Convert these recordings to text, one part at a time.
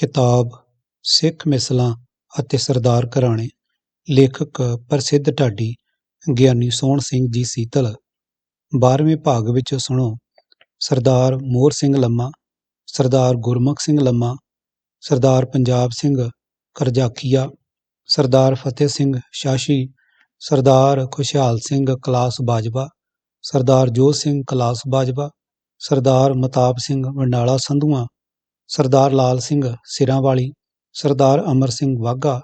ਕਿਤਾਬ, ਸਿੱਖ ਮਿਸਲਾਂ ਅਤੇ ਸਰਦਾਰ ਘਰਾਣੇ, ਲੇਖਕ ਪ੍ਰਸਿੱਧ ਢਾਡੀ ਗਿਆਨੀ ਸੋਹਣ ਸਿੰਘ ਜੀ ਸੀਤਲ। 12ਵੇਂ ਭਾਗ ਵਿੱਚ ਸੁਣੋ। ਸਰਦਾਰ ਮੋਹਰ ਸਿੰਘ ਲੰਮਾ, ਸਰਦਾਰ ਗੁਰਮੁਖ ਸਿੰਘ ਲੰਮਾ, ਸਰਦਾਰ ਪੰਜਾਬ ਸਿੰਘ ਕਰਜਾਕੀਆ ਸਰਦਾਰ ਫਤਿਹ ਸਿੰਘ ਸ਼ਾਸ਼ੀ, ਸਰਦਾਰ ਖੁਸ਼ਹਾਲ ਸਿੰਘ ਕਲਾਸ ਬਾਜਵਾ, ਸਰਦਾਰ ਜੋਤ ਸਿੰਘ ਕਲਾਸ ਬਾਜਵਾ, ਸਰਦਾਰ ਮਤਾਬ ਸਿੰਘ ਵੰਡਾਲਾ ਸੰਧੂਆਂ ਸਰਦਾਰ ਲਾਲ ਸਿੰਘ ਸਿਰਾਂਵਾਲੀ, ਸਰਦਾਰ ਅਮਰ ਸਿੰਘ ਵਾਘਾ,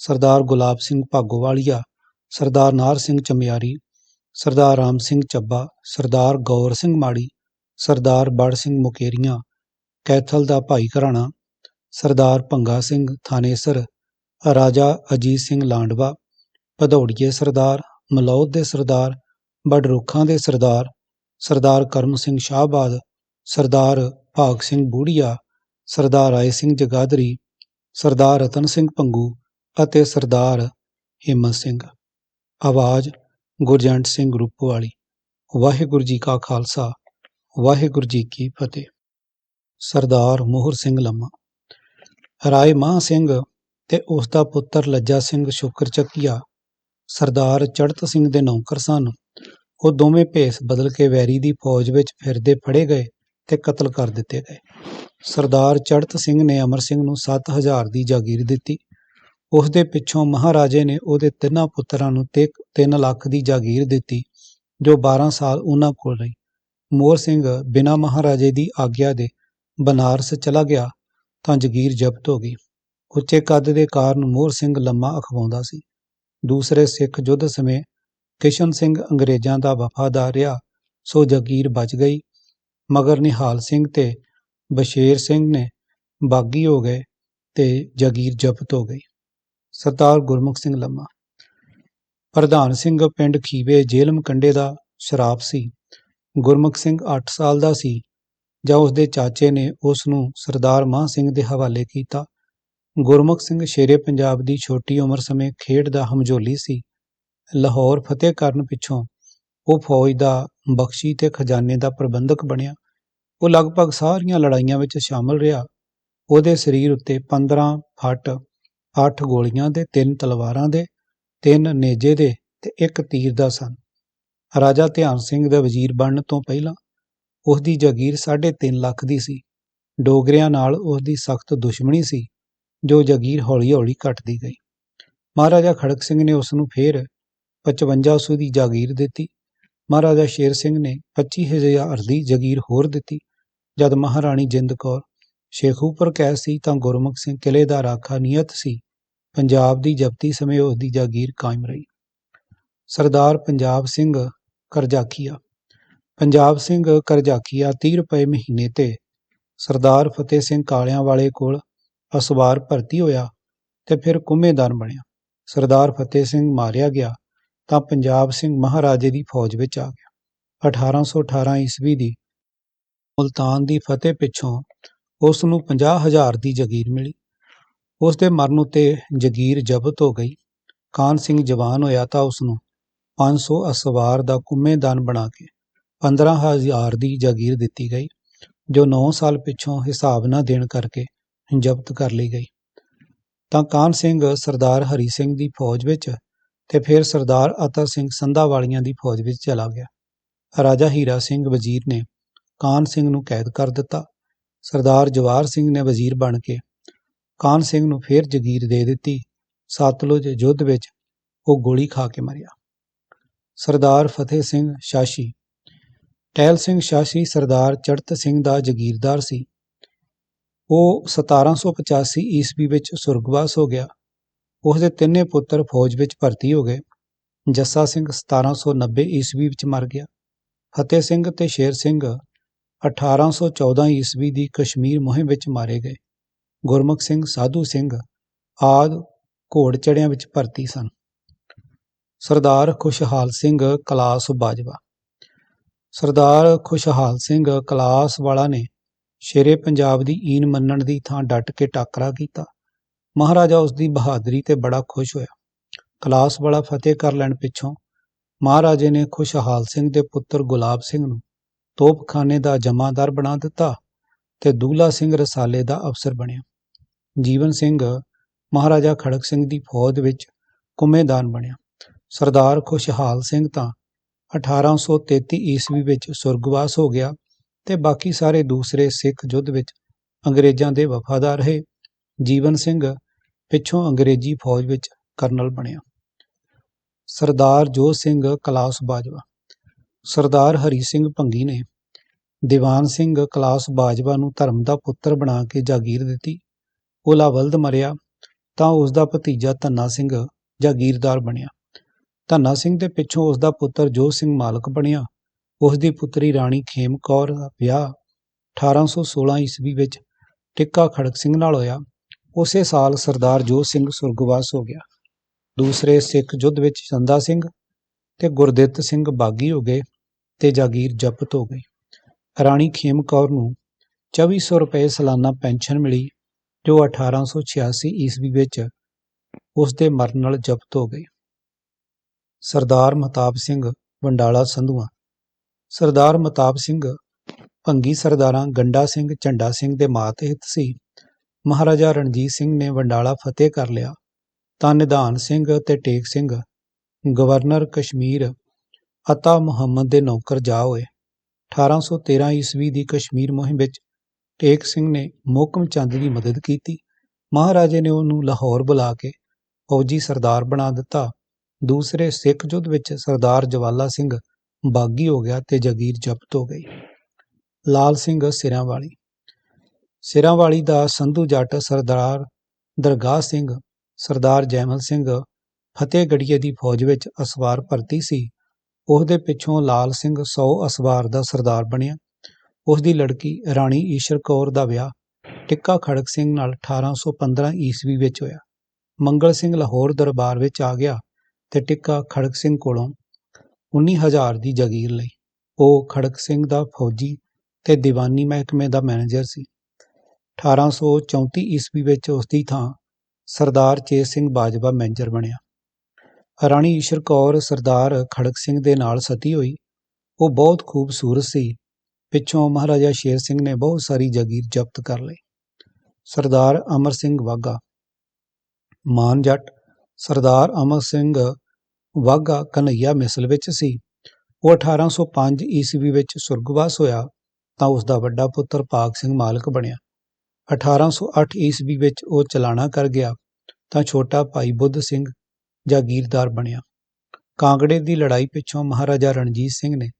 ਸਰਦਾਰ ਗੁਲਾਬ ਸਿੰਘ ਭਾਗੋਵਾਲੀਆ, ਸਰਦਾਰ ਨਾਰ ਸਿੰਘ ਚਮਿਆਰੀ, ਸਰਦਾਰ ਰਾਮ ਸਿੰਘ ਚੱਬਾ, ਸਰਦਾਰ ਗੌਰ ਸਿੰਘ ਮਾੜੀ, ਸਰਦਾਰ ਬੜ ਸਿੰਘ ਮੁਕੇਰੀਆਂ, ਕੈਥਲ ਦਾ ਭਾਈ ਘਰਾਣਾ, ਸਰਦਾਰ ਭੰਗਾ ਸਿੰਘ ਥਾਨੇਸਰ, ਰਾਜਾ ਅਜੀਤ ਸਿੰਘ ਲਾਂਡਵਾ, ਭਦੌੜੀਏ ਸਰਦਾਰ, ਮਲੌਦ ਦੇ ਸਰਦਾਰ, ਬਡਰੁੱਖਾਂ ਦੇ ਸਰਦਾਰ ਸਰਦਾਰ ਕਰਮ ਸਿੰਘ ਸ਼ਾਹਬਾਦ, ਸਰਦਾਰ ਭਾਗ ਸਿੰਘ ਬੂੜੀਆ ਸਰਦਾਰ ਰਾਏ ਸਿੰਘ ਜਗਾਦਰੀ ਸਰਦਾਰ ਰਤਨ ਸਿੰਘ ਪੰਗੂ ਅਤੇ ਸਰਦਾਰ ਹਿੰਮਤ ਸਿੰਘ। ਆਵਾਜ਼ ਗੁਰਜੰਟ ਸਿੰਘ ਰੂਪਵਾਲੀ। ਵਾਹਿਗੁਰੂ ਜੀ ਕਾ ਖਾਲਸਾ, ਵਾਹਿਗੁਰੂ ਜੀ ਕੀ ਫਤਿਹ। ਸਰਦਾਰ ਮੋਹਰ ਸਿੰਘ ਲੰਮਾ। ਰਾਏ ਮਾਹ ਸਿੰਘ ਤੇ ਉਸ ਦਾ ਪੁੱਤਰ ਲੱਜਾ ਸਿੰਘ ਸ਼ੁਕਰ ਚੱਕੀਆ, ਸਰਦਾਰ ਚੜਤ ਸਿੰਘ ਦੇ ਨੌਕਰ ਸਨ। ਉਹ ਦੋਵੇਂ ਭੇਸ ਬਦਲ ਕੇ ਵੈਰੀ ਦੀ ਫੌਜ ਵਿੱਚ ਫਿਰਦੇ ਫੜੇ ਗਏ ਤੇ ਕਤਲ ਕਰ ਦਿੱਤੇ ਗਏ। ਸਰਦਾਰ ਚੜਤ ਸਿੰਘ ਨੇ ਅਮਰ ਸਿੰਘ ਨੂੰ 7000 ਦੀ ਜਾਗੀਰ ਦਿੱਤੀ। ਉਸ ਦੇ ਪਿੱਛੋਂ ਮਹਾਰਾਜੇ ਨੇ ਉਹਦੇ ਤਿੰਨਾਂ ਪੁੱਤਰਾਂ ਨੂੰ ਤੇ 3 ਲੱਖ ਦੀ ਜਾਗੀਰ ਦਿੱਤੀ, ਜੋ 12 ਸਾਲ ਉਹਨਾਂ ਕੋਲ ਰਹੀ। ਮੋਹਰ ਸਿੰਘ ਬਿਨਾਂ ਮਹਾਰਾਜੇ ਦੀ ਆਗਿਆ ਦੇ ਬਨਾਰਸ ਚਲਾ ਗਿਆ ਤਾਂ ਜਗੀਰ ਜ਼ਬਤ ਹੋ ਗਈ। ਉੱਚੇ ਕੱਦ ਦੇ ਕਾਰਨ ਮੋਹਰ ਸਿੰਘ ਲੰਮਾ ਅਖਵਾਉਂਦਾ ਸੀ। ਦੂਸਰੇ ਸਿੱਖ ਯੁੱਧ ਸਮੇਂ ਕਿਸ਼ਨ ਸਿੰਘ ਅੰਗਰੇਜ਼ਾਂ ਦਾ ਵਫਾਦਾਰ ਰਿਹਾ, ਸੋ ਜਗੀਰ ਬਚ ਗਈ। ਮਗਰ ਨਿਹਾਲ ਸਿੰਘ ਤੇ ਬਸ਼ੇਰ ਸਿੰਘ ਨੇ ਬਾਗੀ ਹੋ ਗਏ ਤੇ ਜਗੀਰ ਜ਼ਬਤ ਹੋ ਗਈ। ਸਰਦਾਰ ਗੁਰਮੁਖ ਸਿੰਘ ਲੰਮਾ। ਪ੍ਰਧਾਨ ਸਿੰਘ ਪਿੰਡ ਖੀਵੇ ਜੇਲਮ ਕੰਡੇ ਦਾ ਸ਼ਰਾਬ ਸੀ। ਗੁਰਮੁਖ ਸਿੰਘ 8 ਸਾਲ ਦਾ ਸੀ। ਜਾਂ ਉਸ ਦੇ ਚਾਚੇ ਨੇ ਉਸ ਨੂੰ ਸਰਦਾਰ ਮਾਹ ਸਿੰਘ ਦੇ ਹਵਾਲੇ ਕੀਤਾ। ਗੁਰਮੁਖ ਸਿੰਘ ਸ਼ੇਰੇ ਪੰਜਾਬ ਦੀ ਛੋਟੀ ਉਮਰ ਸਮੇਂ ਖੇਡ ਦਾ ਹਮਜੋਲੀ ਸੀ। ਲਾਹੌਰ ਫਤਿਹ ਕਰਨ ਪਿੱਛੋਂ ਉਹ ਫੌਜ ਦਾ ਬਖਸ਼ੀ ਤੇ ਖਜ਼ਾਨੇ ਦਾ ਪ੍ਰਬੰਧਕ ਬਣਿਆ। ਉਹ ਲਗਭਗ ਸਾਰੀਆਂ ਲੜਾਈਆਂ ਵਿੱਚ ਸ਼ਾਮਲ ਰਿਹਾ। ਉਹਦੇ ਸਰੀਰ ਉੱਤੇ 15 ਫੱਟ 8 ਗੋਲੀਆਂ ਦੇ, ਤਿੰਨ ਤਲਵਾਰਾਂ ਦੇ, ਤਿੰਨ ਨੇਜੇ ਦੇ ਤੇ ਇੱਕ ਤੀਰ ਦਾ ਸਨ। ਰਾਜਾ ਧਿਆਨ ਸਿੰਘ ਦੇ ਵਜ਼ੀਰ ਬਣਨ ਤੋਂ ਪਹਿਲਾਂ ਉਸ ਦੀ ਜਾਗੀਰ 3.5 ਲੱਖ ਦੀ ਸੀ। ਡੋਗਰਿਆਂ ਨਾਲ ਉਸ ਦੀ ਸਖਤ ਦੁਸ਼ਮਣੀ ਸੀ, ਜੋ ਜਾਗੀਰ ਹੌਲੀ-ਹੌਲੀ ਘਟਦੀ ਗਈ। ਮਹਾਰਾਜਾ ਖੜਕ ਸਿੰਘ ਨੇ ਉਸ ਨੂੰ ਫੇਰ 5500 ਦੀ ਜਾਗੀਰ ਦਿੱਤੀ। ਮਹਾਰਾਜਾ ਸ਼ੇਰ ਸਿੰਘ ਨੇ 25000 ਦੀ ਜਾਗੀਰ ਹੋਰ ਦਿੱਤੀ। ਜਦ ਮਹਾਰਾਣੀ ਜਿੰਦ ਕੌਰ ਸ਼ੇਖੂਪੁਰ ਕੈਦ ਸੀ ਤਾਂ ਗੁਰਮੁਖ ਸਿੰਘ ਕਿਲੇ ਦਾ ਰਾਖਾ ਨਿਯਤ ਸੀ। ਪੰਜਾਬ ਦੀ ਜਪਤੀ ਸਮੇਂ ਉਸ ਦੀ ਜਾਗੀਰ ਕਾਇਮ ਰਹੀ। ਸਰਦਾਰ ਪੰਜਾਬ ਸਿੰਘ ਕਰਜ਼ਾਖੀਆ ਪੰਜਾਬ ਸਿੰਘ ਕਰਜ਼ਾਖੀਆ 30 ਰੁਪਏ ਮਹੀਨੇ ਤੇ ਸਰਦਾਰ ਫਤਿਹ ਸਿੰਘ ਕਾਲਿਆਂ ਵਾਲੇ ਕੋਲ ਅਸਵਾਰ ਭਰਤੀ ਹੋਇਆ ਤੇ ਫਿਰ ਕੁੰਮੇਦਾਰ ਬਣਿਆ। ਸਰਦਾਰ ਫਤਿਹ ਸਿੰਘ ਮਾਰਿਆ ਗਿਆ ਤਾਂ ਪੰਜਾਬ ਸਿੰਘ ਮਹਾਰਾਜੇ ਦੀ ਫੌਜ ਵਿੱਚ ਆ ਗਿਆ। 1818 ਈਸਵੀ ਦੀ ਮੁਲਤਾਨ ਦੀ ਫਤਿਹ ਪਿੱਛੋਂ ਉਸ ਨੂੰ 50000 ਦੀ ਜਗੀਰ ਮਿਲੀ। ਉਸ ਦੇ ਮਰਨ ਉੱਤੇ ਜਗੀਰ ਜ਼ਬਤ ਹੋ ਗਈ। ਕਾਨ ਸਿੰਘ ਜਵਾਨ ਹੋਇਆ ਤਾਂ ਉਸ ਨੂੰ 500 ਅਸਵਾਰ ਦਾ ਕੁੰਮੇਦਾਨ ਬਣਾ ਕੇ 15000 ਦੀ ਜਾਗੀਰ ਦਿੱਤੀ ਗਈ, ਜੋ 9 ਸਾਲ ਪਿੱਛੋਂ ਹਿਸਾਬ ਨਾ ਦੇਣ ਕਰਕੇ ਜ਼ਬਤ ਕਰ ਲਈ ਗਈ। ਤਾਂ ਕਾਨ ਸਿੰਘ ਸਰਦਾਰ ਹਰੀ ਸਿੰਘ ਦੀ ਫੌਜ ਵਿੱਚ ਤੇ ਫਿਰ ਸਰਦਾਰ ਅਤਰ ਸਿੰਘ ਸੰਧਾ ਵਾਲੀਆਂ ਦੀ ਫੌਜ ਵਿੱਚ ਚਲਾ ਗਿਆ। ਰਾਜਾ ਹੀਰਾ ਸਿੰਘ ਵਜ਼ੀਰ ਨੇ ਕਾਨ ਸਿੰਘ ਨੂੰ ਕੈਦ ਕਰ ਦਿੱਤਾ। ਸਰਦਾਰ ਜਵਾਰ ਸਿੰਘ ਨੇ ਵਜ਼ੀਰ ਬਣ ਕੇ ਕਾਨ ਸਿੰਘ ਨੂੰ ਫਿਰ ਜਗੀਰ ਦੇ ਦਿੱਤੀ। ਸਤਲੁਜ ਯੁੱਧ ਵਿੱਚ ਉਹ ਗੋਲੀ ਖਾ ਕੇ ਮਰਿਆ। ਸਰਦਾਰ ਫਤਿਹ ਸਿੰਘ ਸ਼ਾਸ਼ੀ। ਟਹਿਲ ਸਿੰਘ ਸ਼ਾਸ਼ੀ ਸਰਦਾਰ ਚੜਤ ਸਿੰਘ ਦਾ ਜਗੀਰਦਾਰ ਸੀ। ਉਹ 1785 ਈਸਵੀ ਵਿੱਚ ਸੁਰਗਵਾਸ ਹੋ ਗਿਆ। ਉਸ ਦੇ ਤਿੰਨੇ ਪੁੱਤਰ ਫੌਜ ਵਿੱਚ ਭਰਤੀ ਹੋ ਗਏ। ਜੱਸਾ ਸਿੰਘ 1790 ਈਸਵੀ ਵਿੱਚ ਮਰ ਗਿਆ। ਫਤਿਹ ਸਿੰਘ ਤੇ ਸ਼ੇਰ ਸਿੰਘ 1814 ਈਸਵੀ ਦੀ ਕਸ਼ਮੀਰ ਮੁਹਿੰਮ ਵਿੱਚ ਮਾਰੇ ਗਏ। ਗੁਰਮੁਖ ਸਿੰਘ, ਸਾਧੂ ਸਿੰਘ ਆਦ ਘੋੜ ਚੜਿਆਂ ਵਿੱਚ ਭਰਤੀ ਸਨ। ਸਰਦਾਰ ਖੁਸ਼ਹਾਲ ਸਿੰਘ ਕਲਾਸ ਬਾਜਵਾ। ਸਰਦਾਰ ਖੁਸ਼ਹਾਲ ਸਿੰਘ ਕਲਾਸ ਵਾਲਾ ਨੇ ਸ਼ੇਰੇ ਪੰਜਾਬ ਦੀ ਈਨ ਮੰਨਣ ਦੀ ਥਾਂ ਡਟ ਕੇ ਟਾਕਰਾ ਕੀਤਾ। ਮਹਾਰਾਜਾ ਉਸ ਦੀ ਬਹਾਦਰੀ ਤੇ ਬੜਾ ਖੁਸ਼ ਹੋਇਆ। ਕਲਾਸ ਵਾਲਾ ਫਤਿਹ ਕਰ ਲੈਣ ਪਿੱਛੋਂ ਮਹਾਰਾਜੇ ਨੇ ਖੁਸ਼ਹਾਲ ਸਿੰਘ ਦੇ ਪੁੱਤਰ ਗੁਲਾਬ ਸਿੰਘ ਨੂੰ ਤੋਪਖਾਨੇ ਦਾ ਜਮਾਦਾਰ ਬਣਾ ਦਿੱਤਾ ਤੇ ਦੂਲਾ ਸਿੰਘ ਰਸਾਲੇ ਦਾ ਅਫਸਰ ਬਣਿਆ। ਜੀਵਨ ਸਿੰਘ ਮਹਾਰਾਜਾ ਖੜਕ ਸਿੰਘ ਦੀ ਫੌਜ ਵਿੱਚ ਕੁੰਮੇਦਾਨ ਬਣਿਆ। ਸਰਦਾਰ ਖੁਸ਼ਹਾਲ ਸਿੰਘ ਤਾਂ 1833 ਈਸਵੀ ਵਿੱਚ ਸੁਰਗਵਾਸ ਹੋ ਗਿਆ ਤੇ ਬਾਕੀ ਸਾਰੇ ਦੂਸਰੇ ਸਿੱਖ ਯੁੱਧ ਵਿੱਚ ਅੰਗਰੇਜ਼ਾਂ ਦੇ ਵਫਾਦਾਰ ਰਹੇ। ਜੀਵਨ ਸਿੰਘ ਪਿੱਛੋਂ ਅੰਗਰੇਜ਼ੀ ਫੌਜ ਵਿੱਚ ਕਰਨਲ ਬਣਿਆ। ਸਰਦਾਰ ਜੋਤ ਸਿੰਘ ਕਲਾਸ ਬਾਜਵਾ। ਸਰਦਾਰ ਹਰੀ ਸਿੰਘ ਭੰਗੀ ਨੇ ਦੀਵਾਨ ਸਿੰਘ ਕਲਾਸ ਬਾਜਵਾ ਨੂੰ ਧਰਮ ਦਾ ਪੁੱਤਰ ਬਣਾ ਕੇ ਜਾਗੀਰ ਦਿੱਤੀ। ਉਹ ਲਾਵਲਦ ਮਰਿਆ ਤਾਂ ਉਸ ਦਾ ਭਤੀਜਾ ਧੰਨਾ ਸਿੰਘ ਜਾਗੀਰਦਾਰ ਬਣਿਆ। ਧੰਨਾ ਸਿੰਘ ਦੇ ਪਿੱਛੋਂ ਉਸ ਦਾ ਪੁੱਤਰ ਜੋਧ ਸਿੰਘ ਮਾਲਕ ਬਣਿਆ ਉਸ ਦੀ ਪੁੱਤਰੀ ਰਾਣੀ ਖੇਮ ਕੌਰ ਦਾ ਵਿਆਹ 1816 ਈਸਵੀ ਵਿੱਚ ਟਿੱਕਾ ਖੜਕ ਸਿੰਘ ਨਾਲ ਹੋਇਆ। ਉਸੇ ਸਾਲ ਸਰਦਾਰ ਜੋਧ ਸਿੰਘ ਸੁਰਗਵਾਸ ਹੋ ਗਿਆ। ਦੂਸਰੇ ਸਿੱਖ ਯੁੱਧ ਵਿੱਚ ਚੰਦਾ ਸਿੰਘ ਤੇ ਗੁਰਦਿੱਤ ਸਿੰਘ ਬਾਗੀ ਹੋ ਗਏ। ਤੇ ਜਾਗੀਰ ਜ਼ਬਤ ਹੋ ਗਈ। ਰਾਣੀ ਖੇਮ ਕੌਰ ਨੂੰ 2400 ਰੁਪਏ ਸਾਲਾਨਾ ਪੈਨਸ਼ਨ ਮਿਲੀ, ਜੋ 1886 ਈਸਵੀ ਵਿੱਚ ਉਸ ਦੇ ਮਰਨ ਨਾਲ ਜ਼ਬਤ ਹੋ ਗਈ। ਸਰਦਾਰ ਮਹਤਾਬ ਸਿੰਘ ਵੰਡਾਲਾ ਸੰਧੂਆਂ। ਸਰਦਾਰ ਮਹਤਾਬ ਸਿੰਘ ਭੰਗੀ ਸਰਦਾਰਾਂ ਗੰਡਾ ਸਿੰਘ, ਝੰਡਾ ਸਿੰਘ ਦੇ ਮਾਤ ਹਿੱਤ ਸੀ। ਮਹਾਰਾਜਾ ਰਣਜੀਤ ਸਿੰਘ ਨੇ ਵੰਡਾਲਾ ਫਤਿਹ ਕਰ ਲਿਆ। ਤਾਂ ਨਿਧਾਨ ਸਿੰਘ ਤੇ ਟੇਕ ਸਿੰਘ, ਗਵਰਨਰ ਕਸ਼ਮੀਰ ਅਤਾ ਮੁਹੰਮਦ ਦੇ ਨੌਕਰ ਜਾ ਹੋਏ। 1813 ਈਸਵੀ ਦੀ ਕਸ਼ਮੀਰ ਮੁਹਿੰਮ ਵਿੱਚ ਟੇਕ ਸਿੰਘ ਨੇ ਮੋਹਕਮ ਚੰਦ ਦੀ ਮਦਦ ਕੀਤੀ। ਮਹਾਰਾਜੇ ਨੇ ਉਹਨੂੰ ਲਾਹੌਰ ਬੁਲਾ ਕੇ ਫੌਜੀ ਸਰਦਾਰ ਬਣਾ ਦਿੱਤਾ। ਦੂਸਰੇ ਸਿੱਖ ਯੁੱਧ ਵਿੱਚ ਸਰਦਾਰ ਜਵਾਲਾ ਸਿੰਘ ਬਾਗੀ ਹੋ ਗਿਆ ਤੇ ਜਗੀਰ ਜ਼ਬਤ ਹੋ ਗਈ। ਲਾਲ ਸਿੰਘ ਸਿਰਾਂ ਵਾਲੀ ਸਿਰਾਂ ਦਾ ਸੰਧੂ ਜੱਟ ਸਰਦਾਰ ਦਰਗਾਹ ਸਿੰਘ, ਸਰਦਾਰ ਜੈਮਲ ਸਿੰਘ ਫਤਿਹਗੜੀਏ ਦੀ ਫੌਜ ਵਿੱਚ ਅਸਵਾਰ ਭਰਤੀ ਸੀ। ਉਸ ਪਿੱਛੋਂ ਲਾਲ ਸਿੰਘ ਸੌ ਅਸਵਾਰ ਦਾ ਸਰਦਾਰ ਬਣਿਆ। ਉਸਦੀ ਲੜਕੀ ਰਾਣੀ ਈਸ਼ਰ ਕੌਰ ਦਾ ਵਿਆਹ ਟਿੱਕਾ ਖੜਕ ਸਿੰਘ ਨਾਲ 1815 ਈਸਵੀ ਵਿੱਚ ਹੋਇਆ। ਮੰਗਲ ਸਿੰਘ ਲਾਹੌਰ ਦਰਬਾਰ ਵਿੱਚ ਆ ਗਿਆ ਤੇ ਟਿੱਕਾ ਖੜਕ ਸਿੰਘ ਕੋਲੋਂ 19000 ਦੀ ਜਾਗੀਰ ਲਈ। ਉਹ ਖੜਕ ਸਿੰਘ ਦਾ ਫੌਜੀ ਤੇ ਦੀਵਾਨੀ ਮਹਿਕਮੇ ਦਾ ਮੈਨੇਜਰ ਸੀ। 1834 ਈਸਵੀ ਵਿੱਚ ਉਸ ਦੀ ਥਾਂ ਸਰਦਾਰ ਚੇਤ ਸਿੰਘ ਬਾਜਵਾ ਮੈਨੇਜਰ ਬਣਿਆ। ਰਾਣੀ ਈਸ਼ਰ ਕੌਰ ਸਰਦਾਰ ਖੜਕ ਸਿੰਘ ਦੇ ਨਾਲ ਸਤੀ ਹੋਈ। ਉਹ ਬਹੁਤ ਖੂਬਸੂਰਤ ਸੀ। ਪਿੱਛੋਂ ਮਹਾਰਾਜਾ ਸ਼ੇਰ ਸਿੰਘ ਨੇ ਬਹੁਤ ਸਾਰੀ ਜਗੀਰ ਜ਼ਬਤ ਕਰ ਲਈ। ਸਰਦਾਰ ਅਮਰ ਸਿੰਘ ਵਾਗਾ ਮਾਨ ਜੱਟ, ਸਰਦਾਰ ਅਮਰ ਸਿੰਘ ਵਾਗਾ ਕਨਈਆ ਮਿਸਲ ਵਿੱਚ ਸੀ। ਉਹ 1805 ਈਸਵੀ ਵਿੱਚ ਸੁਰਗਵਾਸ ਹੋਇਆ, ਤਾਂ ਉਸ ਦਾ ਵੱਡਾ ਪੁੱਤਰ ਭਾਗ ਸਿੰਘ ਮਾਲਕ ਬਣਿਆ। 1808 ਈਸਵੀ ਵਿੱਚ ਉਹ ਚਲਾਣਾ ਕਰ ਗਿਆ, ਤਾਂ ਛੋਟਾ ਭਾਈ ਬੁੱਧ ਸਿੰਘ ਜਾਗੀਰਦਾਰ ਬਣਿਆ। ਕਾਂਗੜੇ ਦੀ ਲੜਾਈ ਪਿੱਛੋਂ ਮਹਾਰਾਜਾ ਰਣਜੀਤ ਸਿੰਘ ਨੇ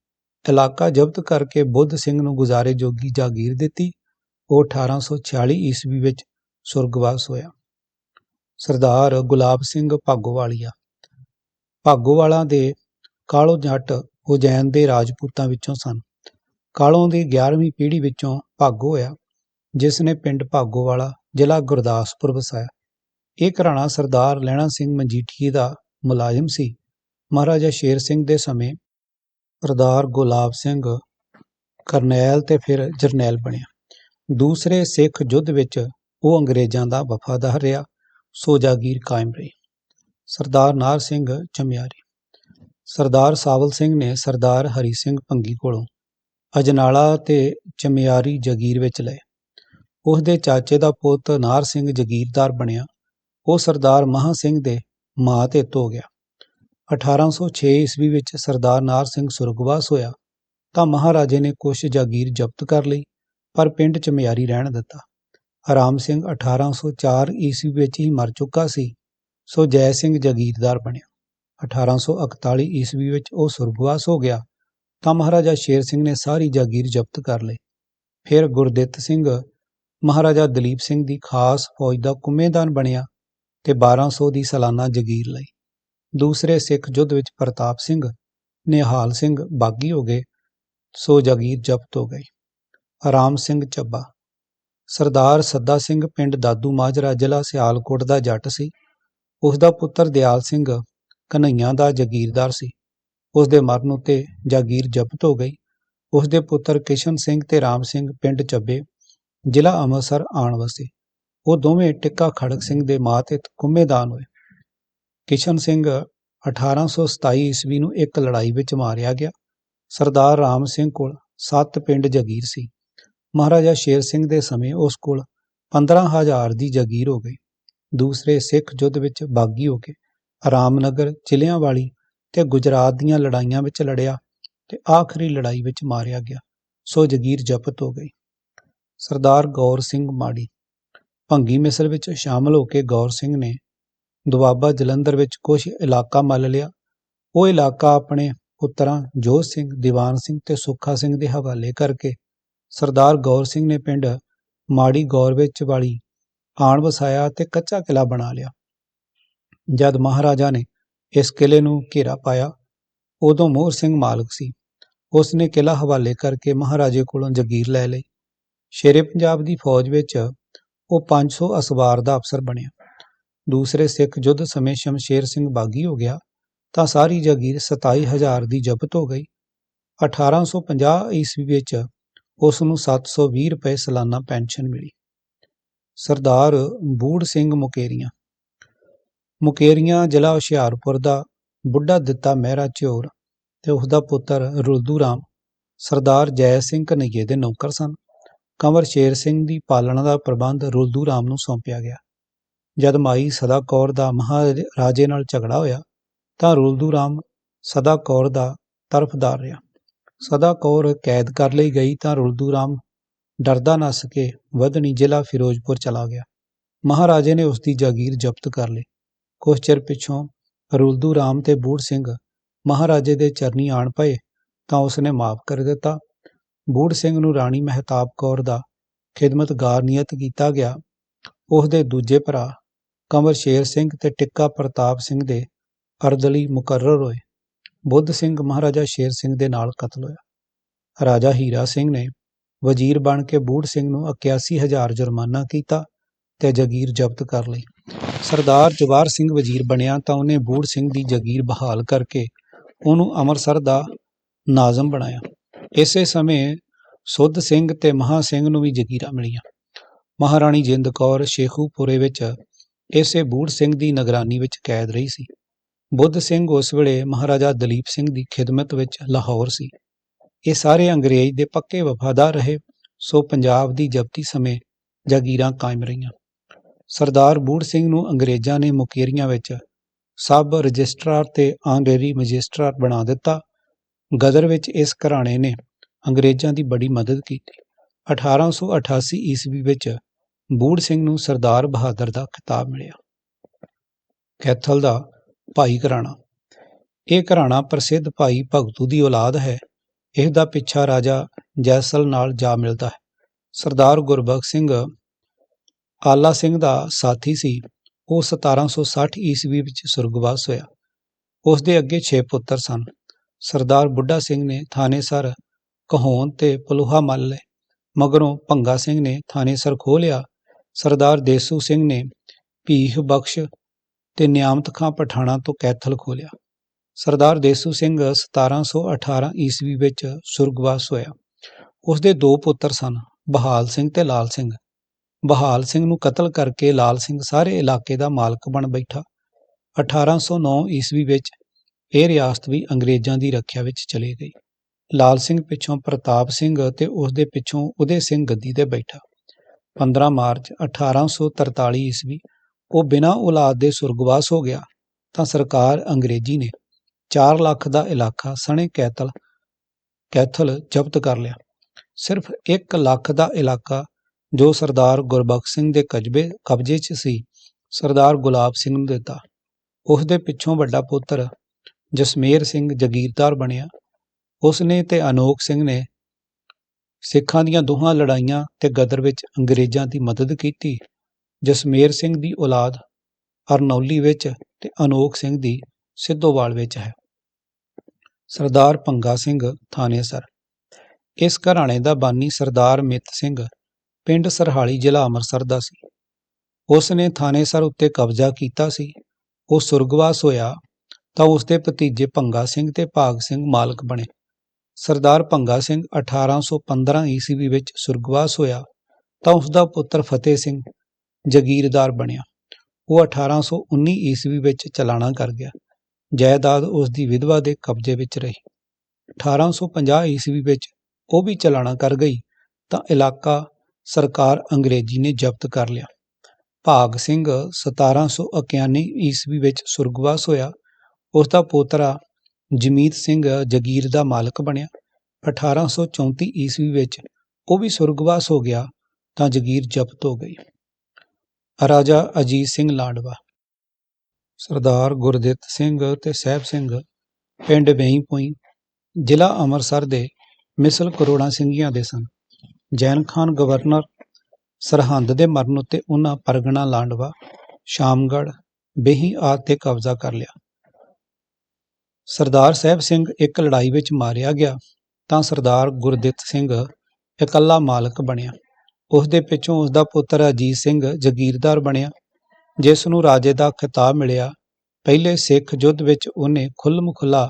ਇਲਾਕਾ ਜ਼ਬਤ ਕਰਕੇ ਬੁੱਧ ਸਿੰਘ ਨੂੰ ਗੁਜ਼ਾਰੇ ਜੋਗੀ ਜਾਗੀਰ ਦਿੱਤੀ। ਉਹ 1846 ਈਸਵੀ ਵਿੱਚ ਸੁਰਗਵਾਸ ਹੋਇਆ। ਸਰਦਾਰ ਗੁਲਾਬ ਸਿੰਘ ਭਾਗੋਵਾਲੀਆ। ਭਾਗੋਵਾਲਾ ਦੇ ਕਾਲੋ ਜੱਟ ਉਜੈਨ ਦੇ ਰਾਜਪੂਤਾਂ ਵਿੱਚੋਂ ਸਨ। ਕਾਲੋਂ ਦੀ 11ਵੀਂ ਪੀੜ੍ਹੀ ਵਿੱਚੋਂ ਭਾਗੋ ਹੋਇਆ, ਜਿਸ ਨੇ ਪਿੰਡ ਭਾਗੋਵਾਲਾ ਜ਼ਿਲ੍ਹਾ ਗੁਰਦਾਸਪੁਰ ਵਸਾਇਆ। ਇਹ ਘਰਾਣਾ ਸਰਦਾਰ ਲਹਿਣਾ ਸਿੰਘ ਮਜੀਠੀਏ ਦਾ ਮੁਲਾਜ਼ਮ ਸੀ। ਮਹਾਰਾਜਾ ਸ਼ੇਰ ਸਿੰਘ ਦੇ ਸਮੇਂ ਸਰਦਾਰ ਗੁਲਾਬ ਸਿੰਘ ਕਰਨੈਲ ਤੇ ਫਿਰ ਜਰਨੈਲ ਬਣਿਆ। ਦੂਸਰੇ ਸਿੱਖ ਯੁੱਧ ਵਿੱਚ ਉਹ ਅੰਗਰੇਜ਼ਾਂ ਦਾ ਵਫਾਦਾਰ ਰਿਹਾ ਸੋ ਜਾਗੀਰ ਕਾਇਮ ਰਹੀ। ਸਰਦਾਰ ਨਾਰ ਸਿੰਘ ਚਮਿਆਰੀ। ਸਰਦਾਰ ਸਾਵਲ ਸਿੰਘ ਨੇ ਸਰਦਾਰ ਹਰੀ ਸਿੰਘ ਪੰਗੀ ਕੋਲੋਂ ਅਜਨਾਲਾ ਤੇ ਚਮਿਆਰੀ ਜਗੀਰ ਵਿੱਚ ਲਏ। ਉਸ ਦੇ ਚਾਚੇ ਦਾ ਪੁੱਤ ਨਾਰ ਸਿੰਘ ਜਗੀਰਦਾਰ ਬਣਿਆ। ਉਹ ਸਰਦਾਰ ਮਹਾ ਸਿੰਘ ਦੇ ਮਾਂ ਮਾਤਹਿਤ ਹੋ ਗਿਆ। 1806 ਈਸਵੀ ਵਿੱਚ ਸਰਦਾਰ ਨਾਰ ਸਿੰਘ ਸੁਰਗਵਾਸ ਹੋਇਆ ਤਾਂ ਮਹਾਰਾਜੇ ਨੇ ਕੁਝ ਜਾਗੀਰ ਜ਼ਬਤ ਕਰ ਲਈ, ਪਰ ਪਿੰਡ ਚ ਮਿਆਰੀ ਰਹਿਣ ਦਿੱਤਾ। ਆਰਾਮ ਸਿੰਘ 1804 ਈਸਵੀ ਵਿੱਚ ਹੀ ਮਰ ਚੁੱਕਾ ਸੀ, ਸੋ ਜੈ ਸਿੰਘ ਜਾਗੀਰਦਾਰ ਬਣਿਆ। 1841 ਈਸਵੀ ਵਿੱਚ ਉਹ ਸੁਰਗਵਾਸ ਹੋ ਗਿਆ ਤਾਂ ਮਹਾਰਾਜਾ ਸ਼ੇਰ ਸਿੰਘ ਨੇ ਸਾਰੀ ਜਾਗੀਰ ਜ਼ਬਤ ਕਰ ਲਈ। ਫਿਰ ਗੁਰਦਿੱਤ ਸਿੰਘ, ਮਹਾਰਾਜਾ ਦਲੀਪ ਸਿੰਘ ਦੀ ਖਾਸ ਫੌਜ ਦਾ ਕੁੰਮੇਦਾਨ ਬਣਿਆ ਤੇ 1200 ਦੀ ਸਾਲਾਨਾ ਜਗੀਰ ਲਈ। ਦੂਸਰੇ ਸਿੱਖ ਯੁੱਧ ਵਿੱਚ ਪ੍ਰਤਾਪ ਸਿੰਘ, ਨਿਹਾਲ ਸਿੰਘ ਬਾਗੀ ਹੋ ਗਏ, ਸੋ ਜਗੀਰ ਜ਼ਬਤ ਹੋ ਗਈ। ਆਰਾਮ ਸਿੰਘ ਚੱਬਾ ਸਰਦਾਰ ਸੱਦਾ ਸਿੰਘ ਪਿੰਡ ਦਾਦੂ ਮਾਜਰਾ ਜ਼ਿਲ੍ਹਾ ਸਿਆਲਕੋਟ ਦਾ ਜੱਟ ਸੀ। ਉਸ ਦਾ ਪੁੱਤਰ ਦਿਆਲ ਸਿੰਘ ਕਨਈਆਂ ਦਾ ਜਗੀਰਦਾਰ ਸੀ। ਉਸ ਦੇ ਮਰਨ ਉਤੇ ਜਾਗੀਰ ਜ਼ਬਤ ਹੋ ਗਈ। ਉਸ ਦੇ ਪੁੱਤਰ ਕਿਸ਼ਨ ਸਿੰਘ ਤੇ ਰਾਮ ਸਿੰਘ ਪਿੰਡ ਚੱਬੇ ਜ਼ਿਲ੍ਹਾ ਅੰਮ੍ਰਿਤਸਰ ਆਣ ਵਸੇ। ਉਹ ਦੋਵੇਂ ਟਿੱਕਾ ਖੜਕ ਸਿੰਘ ਦੇ ਮਾਤਹਿਤ ਕੁੰਮੇਦਾਨ ਹੋਏ। ਕਿਸ਼ਨ ਸਿੰਘ 1827 ਈਸਵੀ ਨੂੰ ਇੱਕ ਲੜਾਈ ਵਿੱਚ ਮਾਰਿਆ ਗਿਆ। ਸਰਦਾਰ ਰਾਮ ਸਿੰਘ ਕੋਲ ਸੱਤ ਪਿੰਡ ਜਗੀਰ ਸੀ। ਮਹਾਰਾਜਾ ਸ਼ੇਰ ਸਿੰਘ ਦੇ ਸਮੇਂ ਉਸ ਕੋਲ 15000 ਦੀ ਜਗੀਰ ਹੋ ਗਈ। ਦੂਸਰੇ ਸਿੱਖ ਯੁੱਧ ਵਿੱਚ ਬਾਗੀ ਹੋ ਕੇ ਰਾਮਨਗਰ ਜ਼ਿਲ੍ਹਿਆਂਵਾਲੀ ਤੇ ਗੁਜਰਾਤ ਦੀਆਂ ਲੜਾਈਆਂ ਵਿੱਚ ਲੜਿਆ ਤੇ ਆਖਰੀ ਲੜਾਈ ਵਿੱਚ ਮਾਰਿਆ ਗਿਆ। ਸੋ ਜਗੀਰ ਜ਼ਬਤ ਹੋ ਗਈ। ਸਰਦਾਰ ਗੌਰ ਸਿੰਘ ਮਾੜੀ ਭੰਗੀ ਮਿਸਲ ਵਿੱਚ ਸ਼ਾਮਲ ਹੋ ਕੇ ਗੌਰ ਸਿੰਘ ਨੇ ਦੁਆਬਾ ਜਲੰਧਰ ਵਿੱਚ ਕੁਝ ਇਲਾਕਾ ਮੱਲ ਲਿਆ। ਉਹ ਇਲਾਕਾ ਆਪਣੇ ਪੁੱਤਰਾਂ ਜੋਧ ਸਿੰਘ, ਦੀਵਾਨ ਸਿੰਘ ਤੇ ਸੁੱਖਾ ਸਿੰਘ ਦੇ ਹਵਾਲੇ ਕਰਕੇ ਸਰਦਾਰ ਗੌਰ ਸਿੰਘ ਨੇ ਪਿੰਡ ਮਾੜੀ ਗੌਰ ਵਿੱਚ ਵਾਲੀ ਆਣ ਵਸਾਇਆ ਤੇ ਕੱਚਾ ਕਿਲਾ ਬਣਾ ਲਿਆ। ਜਦ ਮਹਾਰਾਜਾ ਨੇ ਇਸ ਕਿਲੇ ਨੂੰ ਘੇਰਾ ਪਾਇਆ, ਉਦੋਂ ਮੋਹਰ ਸਿੰਘ ਮਾਲਕ ਸੀ। ਉਸ ਨੇ ਕਿਲਾ ਹਵਾਲੇ ਕਰਕੇ ਮਹਾਰਾਜੇ ਕੋਲੋਂ ਜਗੀਰ ਲੈ ਲਈ। ਸ਼ੇਰੇ ਪੰਜਾਬ ਦੀ ਫੌਜ ਵਿੱਚ ਉਹ 500 ਅਸਵਾਰ ਦਾ ਅਫਸਰ ਬਣਿਆ। ਦੂਸਰੇ ਸਿੱਖ ਯੁੱਧ ਸਮੇਂ ਸ਼ਮਸ਼ੇਰ ਸਿੰਘ ਬਾਗੀ ਹੋ ਗਿਆ ਤਾਂ ਸਾਰੀ ਜਾਗੀਰ 27000 ਦੀ ਜ਼ਬਤ ਹੋ ਗਈ। 1850 ਈਸਵੀ ਵਿੱਚ ਉਸ ਨੂੰ 720 ਰੁਪਏ ਸਾਲਾਨਾ ਪੈਨਸ਼ਨ ਮਿਲੀ। ਸਰਦਾਰ ਬੂੜ ਸਿੰਘ ਮੁਕੇਰੀਆਂ। ਮੁਕੇਰੀਆਂ ਜ਼ਿਲ੍ਹਾ ਹੁਸ਼ਿਆਰਪੁਰ ਦਾ ਬੁੱਢਾ ਦਿੱਤਾ ਮਹਿਰਾ ਝਿਓਰ ਤੇ ਉਸ ਦਾ ਪੁੱਤਰ ਰੁਲਦੂ ਰਾਮ। ਸਰਦਾਰ ਜੈ ਸਿੰਘ ਕਨਈਏ ਦੇ ਨੌਕਰ ਸਨ। ਕੰਵਰ ਸ਼ੇਰ ਸਿੰਘ ਦੀ ਪਾਲਣਾ ਦਾ ਪ੍ਰਬੰਧ ਰੁਲਦੂ ਰਾਮ ਨੂੰ ਸੌਂਪਿਆ ਗਿਆ ਜਦ ਮਾਈ ਸਦਾ ਕੌਰ ਦਾ ਮਹਾਰਾਜੇ ਨਾਲ ਝਗੜਾ ਹੋਇਆ ਤਾਂ ਰੁਲਦੂ ਰਾਮ ਸਦਾ ਕੌਰ ਦਾ ਤਰਫਦਾਰ ਰਿਹਾ ਸਦਾ ਕੌਰ ਕੈਦ ਕਰ ਲਈ ਗਈ ਤਾਂ ਰੁਲਦੂ ਰਾਮ ਡਰਦਾ ਨੱਸ ਕੇ ਵਧਣੀ ਜ਼ਿਲ੍ਹਾ ਫਿਰੋਜ਼ਪੁਰ ਚਲਾ ਗਿਆ ਮਹਾਰਾਜੇ ਨੇ ਉਸ ਦੀ ਜਾਗੀਰ ਜ਼ਬਤ ਕਰ ਲਈ ਕੁਝ ਚਿਰ ਪਿੱਛੋਂ ਰੁਲਦੂ ਰਾਮ ਤੇ ਬੂੜ ਸਿੰਘ ਮਹਾਰਾਜੇ ਦੇ ਚਰਨੀ ਆਣ ਪਏ ਤਾਂ ਉਸ ਨੇ ਮਾਫ ਕਰ ਦਿੱਤਾ ਬੂੜ ਸਿੰਘ ਨੂੰ ਰਾਣੀ ਮਹਿਤਾਬ ਕੌਰ ਦਾ ਖਿਦਮਤਗਾਰ ਨਿਯਤ ਕੀਤਾ ਗਿਆ। ਉਸ ਦੇ ਦੂਜੇ ਭਰਾ ਕੰਵਰ ਸ਼ੇਰ ਸਿੰਘ ਤੇ ਟਿੱਕਾ ਪ੍ਰਤਾਪ ਸਿੰਘ ਦੇ ਅਰਦਲੀ ਮੁਕਰਰ ਹੋਏ। ਬੁੱਧ ਸਿੰਘ ਮਹਾਰਾਜਾ ਸ਼ੇਰ ਸਿੰਘ ਦੇ ਨਾਲ ਕਤਲ ਹੋਇਆ। ਰਾਜਾ ਹੀਰਾ ਸਿੰਘ ਨੇ ਵਜ਼ੀਰ ਬਣ ਕੇ ਬੂੜ ਸਿੰਘ ਨੂੰ 81000 ਜੁਰਮਾਨਾ ਕੀਤਾ ਤੇ ਜਗੀਰ ਜ਼ਬਤ ਕਰ ਲਈ। ਸਰਦਾਰ ਜਵਾਰ ਸਿੰਘ ਵਜ਼ੀਰ ਬਣਿਆ ਤਾਂ ਉਹਨੇ ਬੂੜ ਸਿੰਘ ਦੀ ਜਗੀਰ ਬਹਾਲ ਕਰਕੇ ਉਹਨੂੰ ਅੰਮ੍ਰਿਤਸਰ ਦਾ ਨਾਜ਼ਮ ਬਣਾਇਆ। ਇਸੇ ਸਮੇਂ ਸੁੱਧ ਸਿੰਘ ਤੇ ਮਹਾ ਸਿੰਘ ਨੂੰ ਵੀ ਜਗੀਰਾਂ ਮਿਲੀਆਂ। ਮਹਾਰਾਣੀ ਜਿੰਦ ਕੌਰ ਸ਼ੇਖੂਪੁਰੇ ਵਿੱਚ ਇਸੇ ਬੂੜ ਸਿੰਘ ਦੀ ਨਿਗਰਾਨੀ ਵਿੱਚ ਕੈਦ ਰਹੀ ਸੀ। ਬੁੱਧ ਸਿੰਘ ਉਸ ਵੇਲੇ ਮਹਾਰਾਜਾ ਦਲੀਪ ਸਿੰਘ ਦੀ ਖਿਦਮਤ ਵਿੱਚ ਲਾਹੌਰ ਸੀ। ਇਹ ਸਾਰੇ ਅੰਗਰੇਜ਼ ਦੇ ਪੱਕੇ ਵਫਾਦਾਰ ਰਹੇ, ਸੋ ਪੰਜਾਬ ਦੀ ਜ਼ਬਤੀ ਸਮੇਂ ਜਾਗੀਰਾਂ ਕਾਇਮ ਰਹੀਆਂ। ਸਰਦਾਰ ਬੂੜ ਸਿੰਘ ਨੂੰ ਅੰਗਰੇਜ਼ਾਂ ਨੇ ਮੁਕੇਰੀਆਂ ਵਿੱਚ ਸਬ ਰਜਿਸਟਰਾਰ ਤੇ ਆਨਰੇਰੀ ਮੈਜਿਸਟਰਾਰ ਬਣਾ ਦਿੱਤਾ ਗਦਰ ਵਿੱਚ ਇਸ ਘਰਾਣੇ ਨੇ ਅੰਗਰੇਜ਼ਾਂ ਦੀ ਬੜੀ ਮਦਦ ਕੀਤੀ। 1888 ਈਸਵੀ ਵਿੱਚ ਬੂੜ ਸਿੰਘ ਨੂੰ ਸਰਦਾਰ ਬਹਾਦਰ ਦਾ ਖਿਤਾਬ ਮਿਲਿਆ। ਕੈਥਲ ਦਾ ਭਾਈ ਘਰਾਣਾ। ਇਹ ਘਰਾਣਾ ਪ੍ਰਸਿੱਧ ਭਾਈ ਭਗਤੂ ਦੀ ਔਲਾਦ ਹੈ। ਇਸ ਦਾ ਪਿੱਛਾ ਰਾਜਾ ਜੈਸਲ ਨਾਲ ਜਾ ਮਿਲਦਾ ਹੈ। ਸਰਦਾਰ ਗੁਰਬਖਸ਼ ਸਿੰਘ ਆਲਾ ਸਿੰਘ ਦਾ ਸਾਥੀ ਸੀ। ਉਹ 1760 ਈਸਵੀ ਵਿੱਚ ਸੁਰਗਵਾਸ ਹੋਇਆ। ਉਸ ਦੇ ਅੱਗੇ 6 ਪੁੱਤਰ ਸਨ। ਸਰਦਾਰ ਬੁੱਢਾ ਸਿੰਘ ਨੇ ਥਾਣੇਸਰ ਕਹੋਨ ਤੇ ਪਲੋਹਾ ਮੱਲ ਲਏ। ਮਗਰੋਂ ਭੰਗਾ ਸਿੰਘ ਨੇ ਥਾਣੇਸਰ ਖੋਹ ਲਿਆ। ਸਰਦਾਰ ਦੇਸੂ ਸਿੰਘ ਨੇ ਭੀਖ ਬਖਸ਼ ਤੇ ਨਿਆਮਤ ਖਾਂ ਪਠਾਣਾ ਤੋਂ ਕੈਥਲ ਖੋਲਿਆ ਸਰਦਾਰ ਦੇਸੂ ਸਿੰਘ 1718 ਈਸਵੀ ਵਿੱਚ ਸੁਰਗਵਾਸ ਹੋਇਆ। ਉਸ ਦੇ ਦੋ ਪੁੱਤਰ ਸਨ, ਬਹਾਲ ਸਿੰਘ ਤੇ ਲਾਲ ਸਿੰਘ। ਬਹਾਲ ਸਿੰਘ ਨੂੰ ਕਤਲ ਕਰਕੇ ਲਾਲ ਸਿੰਘ ਸਾਰੇ ਇਲਾਕੇ ਦਾ ਮਾਲਕ ਬਣ ਬੈਠਾ। 1809 ਈਸਵੀ ਵਿੱਚ ਇਹ ਰਿਆਸਤ ਵੀ ਅੰਗਰੇਜ਼ਾਂ ਦੀ ਰੱਖਿਆ ਵਿੱਚ ਚਲੀ ਗਈ। ਲਾਲ ਸਿੰਘ ਪਿੱਛੋਂ ਪ੍ਰਤਾਪ ਸਿੰਘ ਅਤੇ ਉਸ ਦੇ ਪਿੱਛੋਂ ਉਦੇ ਸਿੰਘ ਗੱਦੀ ਤੇ ਬੈਠਾ। 15 ਮਾਰਚ 1843 ਈਸਵੀ ਉਹ ਬਿਨਾਂ ਔਲਾਦ ਦੇ ਸੁਰਗਵਾਸ ਹੋ ਗਿਆ ਤਾਂ ਸਰਕਾਰ ਅੰਗਰੇਜ਼ੀ ਨੇ 4 ਲੱਖ ਦਾ ਇਲਾਕਾ ਸਣੇ ਕੈਥਲ ਕੈਥਲ ਜ਼ਬਤ ਕਰ ਲਿਆ। ਸਿਰਫ 1 ਲੱਖ ਦਾ ਇਲਾਕਾ ਜੋ ਸਰਦਾਰ ਗੁਰਬਖਸ਼ ਸਿੰਘ ਦੇ ਕਜਬੇ, ਕਬਜ਼ੇ 'ਚ ਸੀ, ਸਰਦਾਰ ਗੁਲਾਬ ਸਿੰਘ ਨੂੰ ਦਿੱਤਾ। ਉਸ ਦੇ ਪਿੱਛੋਂ ਵੱਡਾ ਪੁੱਤਰ ਜਸਮੇਰ ਸਿੰਘ ਜਾਗੀਰਦਾਰ ਬਣਿਆ। ਉਸਨੇ ਤੇ ਅਨੋਖ ਸਿੰਘ ਨੇ ਸਿੱਖਾਂ ਦੀਆਂ ਦੋਹਾਂ ਲੜਾਈਆਂ ਤੇ ਗਦਰ ਵਿੱਚ ਅੰਗਰੇਜ਼ਾਂ ਦੀ ਮਦਦ ਕੀਤੀ। ਜਸਮੇਰ ਸਿੰਘ ਦੀ ਔਲਾਦ ਅਰਨੌਲੀ ਵਿੱਚ ਤੇ ਅਨੋਖ ਸਿੰਘ ਦੀ ਸਿੱਧੋਵਾਲ ਵਿੱਚ ਹੈ। ਸਰਦਾਰ ਪੰਗਾ ਸਿੰਘ ਥਾਣੇਸਰ ਇਸ ਘਰਾਣੇ ਦਾ ਬਾਨੀ ਸਰਦਾਰ ਮਿੱਤ ਸਿੰਘ ਪਿੰਡ ਸਰਹਾਲੀ ਜ਼ਿਲ੍ਹਾ ਅੰਮ੍ਰਿਤਸਰ ਦਾ ਸੀ। ਉਸ ਨੇ ਥਾਣੇਸਰ ਉੱਤੇ ਕਬਜ਼ਾ ਕੀਤਾ ਸੀ। ਉਹ ਸੁਰਗਵਾਸ ਹੋਇਆ ਤਾਂ ਉਸ ਦੇ ਭਤੀਜੇ ਭੰਗਾ ਸਿੰਘ ਤੇ ਭਾਗ ਸਿੰਘ ਮਾਲਕ ਬਣੇ। ਸਰਦਾਰ ਭੰਗਾ ਸਿੰਘ 1815 ਈਸਵੀ ਵਿੱਚ ਸੁਰਗਵਾਸ ਹੋਇਆ, ਤਾਂ ਉਸ ਦਾ ਪੁੱਤਰ ਫਤਿਹ ਸਿੰਘ ਜਗੀਰਦਾਰ ਬਣਿਆ। ਉਹ 1819 ਈਸਵੀ ਵਿੱਚ ਚਲਾਣਾ ਕਰ ਗਿਆ। ਜਾਇਦਾਦ ਉਸ ਦੀ ਵਿਧਵਾ ਦੇ ਕਬਜ਼ੇ ਵਿੱਚ ਰਹੀ। 1850 ਈਸਵੀ ਵਿੱਚ ਉਹ ਵੀ ਚਲਾਣਾ ਕਰ ਗਈ, ਤਾਂ ਇਲਾਕਾ ਸਰਕਾਰ ਅੰਗਰੇਜ਼ੀ ਨੇ ਜ਼ਬਤ ਕਰ ਲਿਆ। ਭਾਗ ਸਿੰਘ 1791 ਈਸਵੀ ਵਿੱਚ ਸੁਰਗਵਾਸ ਹੋਇਆ ਉਸ ਦਾ ਪੋਤਰਾ ਜਮੀਤ ਸਿੰਘ ਜਗੀਰ ਦਾ ਮਾਲਕ ਬਣਿਆ। 1834 ਈਸਵੀ ਵਿੱਚ ਉਹ ਵੀ ਸੁਰਗਵਾਸ ਹੋ ਗਿਆ ਤਾਂ ਜਗੀਰ ਜ਼ਬਤ ਹੋ ਗਈ। ਰਾਜਾ ਅਜੀਤ ਸਿੰਘ ਲਾਂਡਵਾ, ਸਰਦਾਰ ਗੁਰਦਿੱਤ ਸਿੰਘ ਤੇ ਸਹਿਬ ਸਿੰਘ ਪਿੰਡ ਵੇਈਪੋਈ, ਜ਼ਿਲ੍ਹਾ ਅੰਮ੍ਰਿਤਸਰ ਦੇ ਮਿਸਲ ਕਰੋੜਾਂ ਸਿੰਘੀਆਂ ਦੇ ਸਨ। ਜੈਨ ਖਾਨ ਗਵਰਨਰ ਸਰਹੰਦ ਦੇ ਮਰਨ ਉੱਤੇ ਉਹਨਾਂ ਪਰਗਣਾ ਲਾਂਡਵਾ, ਸ਼ਾਮਗੜ੍ਹ, ਬੇਹੀ ਆਦਿ ਤੇ ਕਬਜ਼ਾ ਕਰ ਲਿਆ। ਸਰਦਾਰ ਸਾਹਿਬ ਸਿੰਘ ਇੱਕ ਲੜਾਈ ਵਿੱਚ ਮਾਰਿਆ ਗਿਆ, ਤਾਂ ਸਰਦਾਰ ਗੁਰਦਿੱਤ ਸਿੰਘ ਇਕੱਲਾ ਮਾਲਕ ਬਣਿਆ। ਉਸ ਦੇ ਪਿੱਛੋਂ ਉਸ ਦਾ ਪੁੱਤਰ ਅਜੀਤ ਸਿੰਘ ਜਗੀਰਦਾਰ ਬਣਿਆ, ਜਿਸ ਨੂੰ ਰਾਜੇ ਦਾ ਖਿਤਾਬ ਮਿਲਿਆ। ਪਹਿਲੇ ਸਿੱਖ ਯੁੱਧ ਵਿੱਚ ਉਹਨੇ ਖੁੱਲ੍ਹ ਖੁੱਲਾ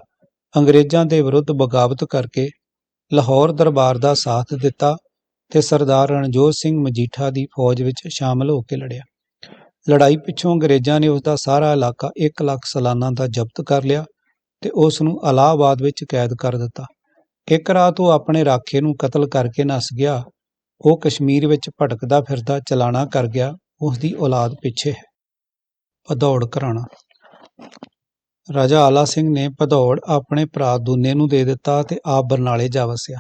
ਅੰਗਰੇਜ਼ਾਂ ਦੇ ਵਿਰੁੱਧ ਬਗਾਵਤ ਕਰਕੇ ਲਾਹੌਰ ਦਰਬਾਰ ਦਾ ਸਾਥ ਦਿੱਤਾ ਤੇ ਸਰਦਾਰ ਰਣਜੋਤ ਸਿੰਘ ਮਜੀਠਾ ਦੀ ਫੌਜ ਵਿੱਚ ਸ਼ਾਮਲ ਹੋ ਕੇ ਲੜਿਆ। ਲੜਾਈ ਪਿੱਛੋਂ ਅੰਗਰੇਜ਼ਾਂ ਨੇ ਉਸ ਦਾ ਸਾਰਾ ਇਲਾਕਾ 1 ਲੱਖ ਸਾਲਾਨਾ ਦਾ ਜ਼ਬਤ ਕਰ ਲਿਆ ਤੇ ਉਸ ਨੂੰ ਅਲਾਹਾਬਾਦ ਵਿੱਚ ਕੈਦ ਕਰ ਦਿੱਤਾ। ਇੱਕ ਰਾਤ ਉਹ ਆਪਣੇ ਰਾਖੇ ਨੂੰ ਕਤਲ ਕਰਕੇ ਨੱਸ ਗਿਆ। ਉਹ ਕਸ਼ਮੀਰ ਵਿੱਚ ਭਟਕਦਾ ਫਿਰਦਾ ਚਲਾਣਾ ਕਰ ਗਿਆ। ਉਸ ਦੀ ਔਲਾਦ ਪਿੱਛੇ ਹੈ। ਭਦੌੜ ਘਰਾਣਾ। ਰਾਜਾ ਆਲਾ ਸਿੰਘ ਨੇ ਭਦੌੜ ਆਪਣੇ ਭਰਾ ਦੂਨੇ ਨੂੰ ਦੇ ਦਿੱਤਾ ਤੇ ਆਪ ਬਰਨਾਲੇ ਜਾ ਵਸਿਆ।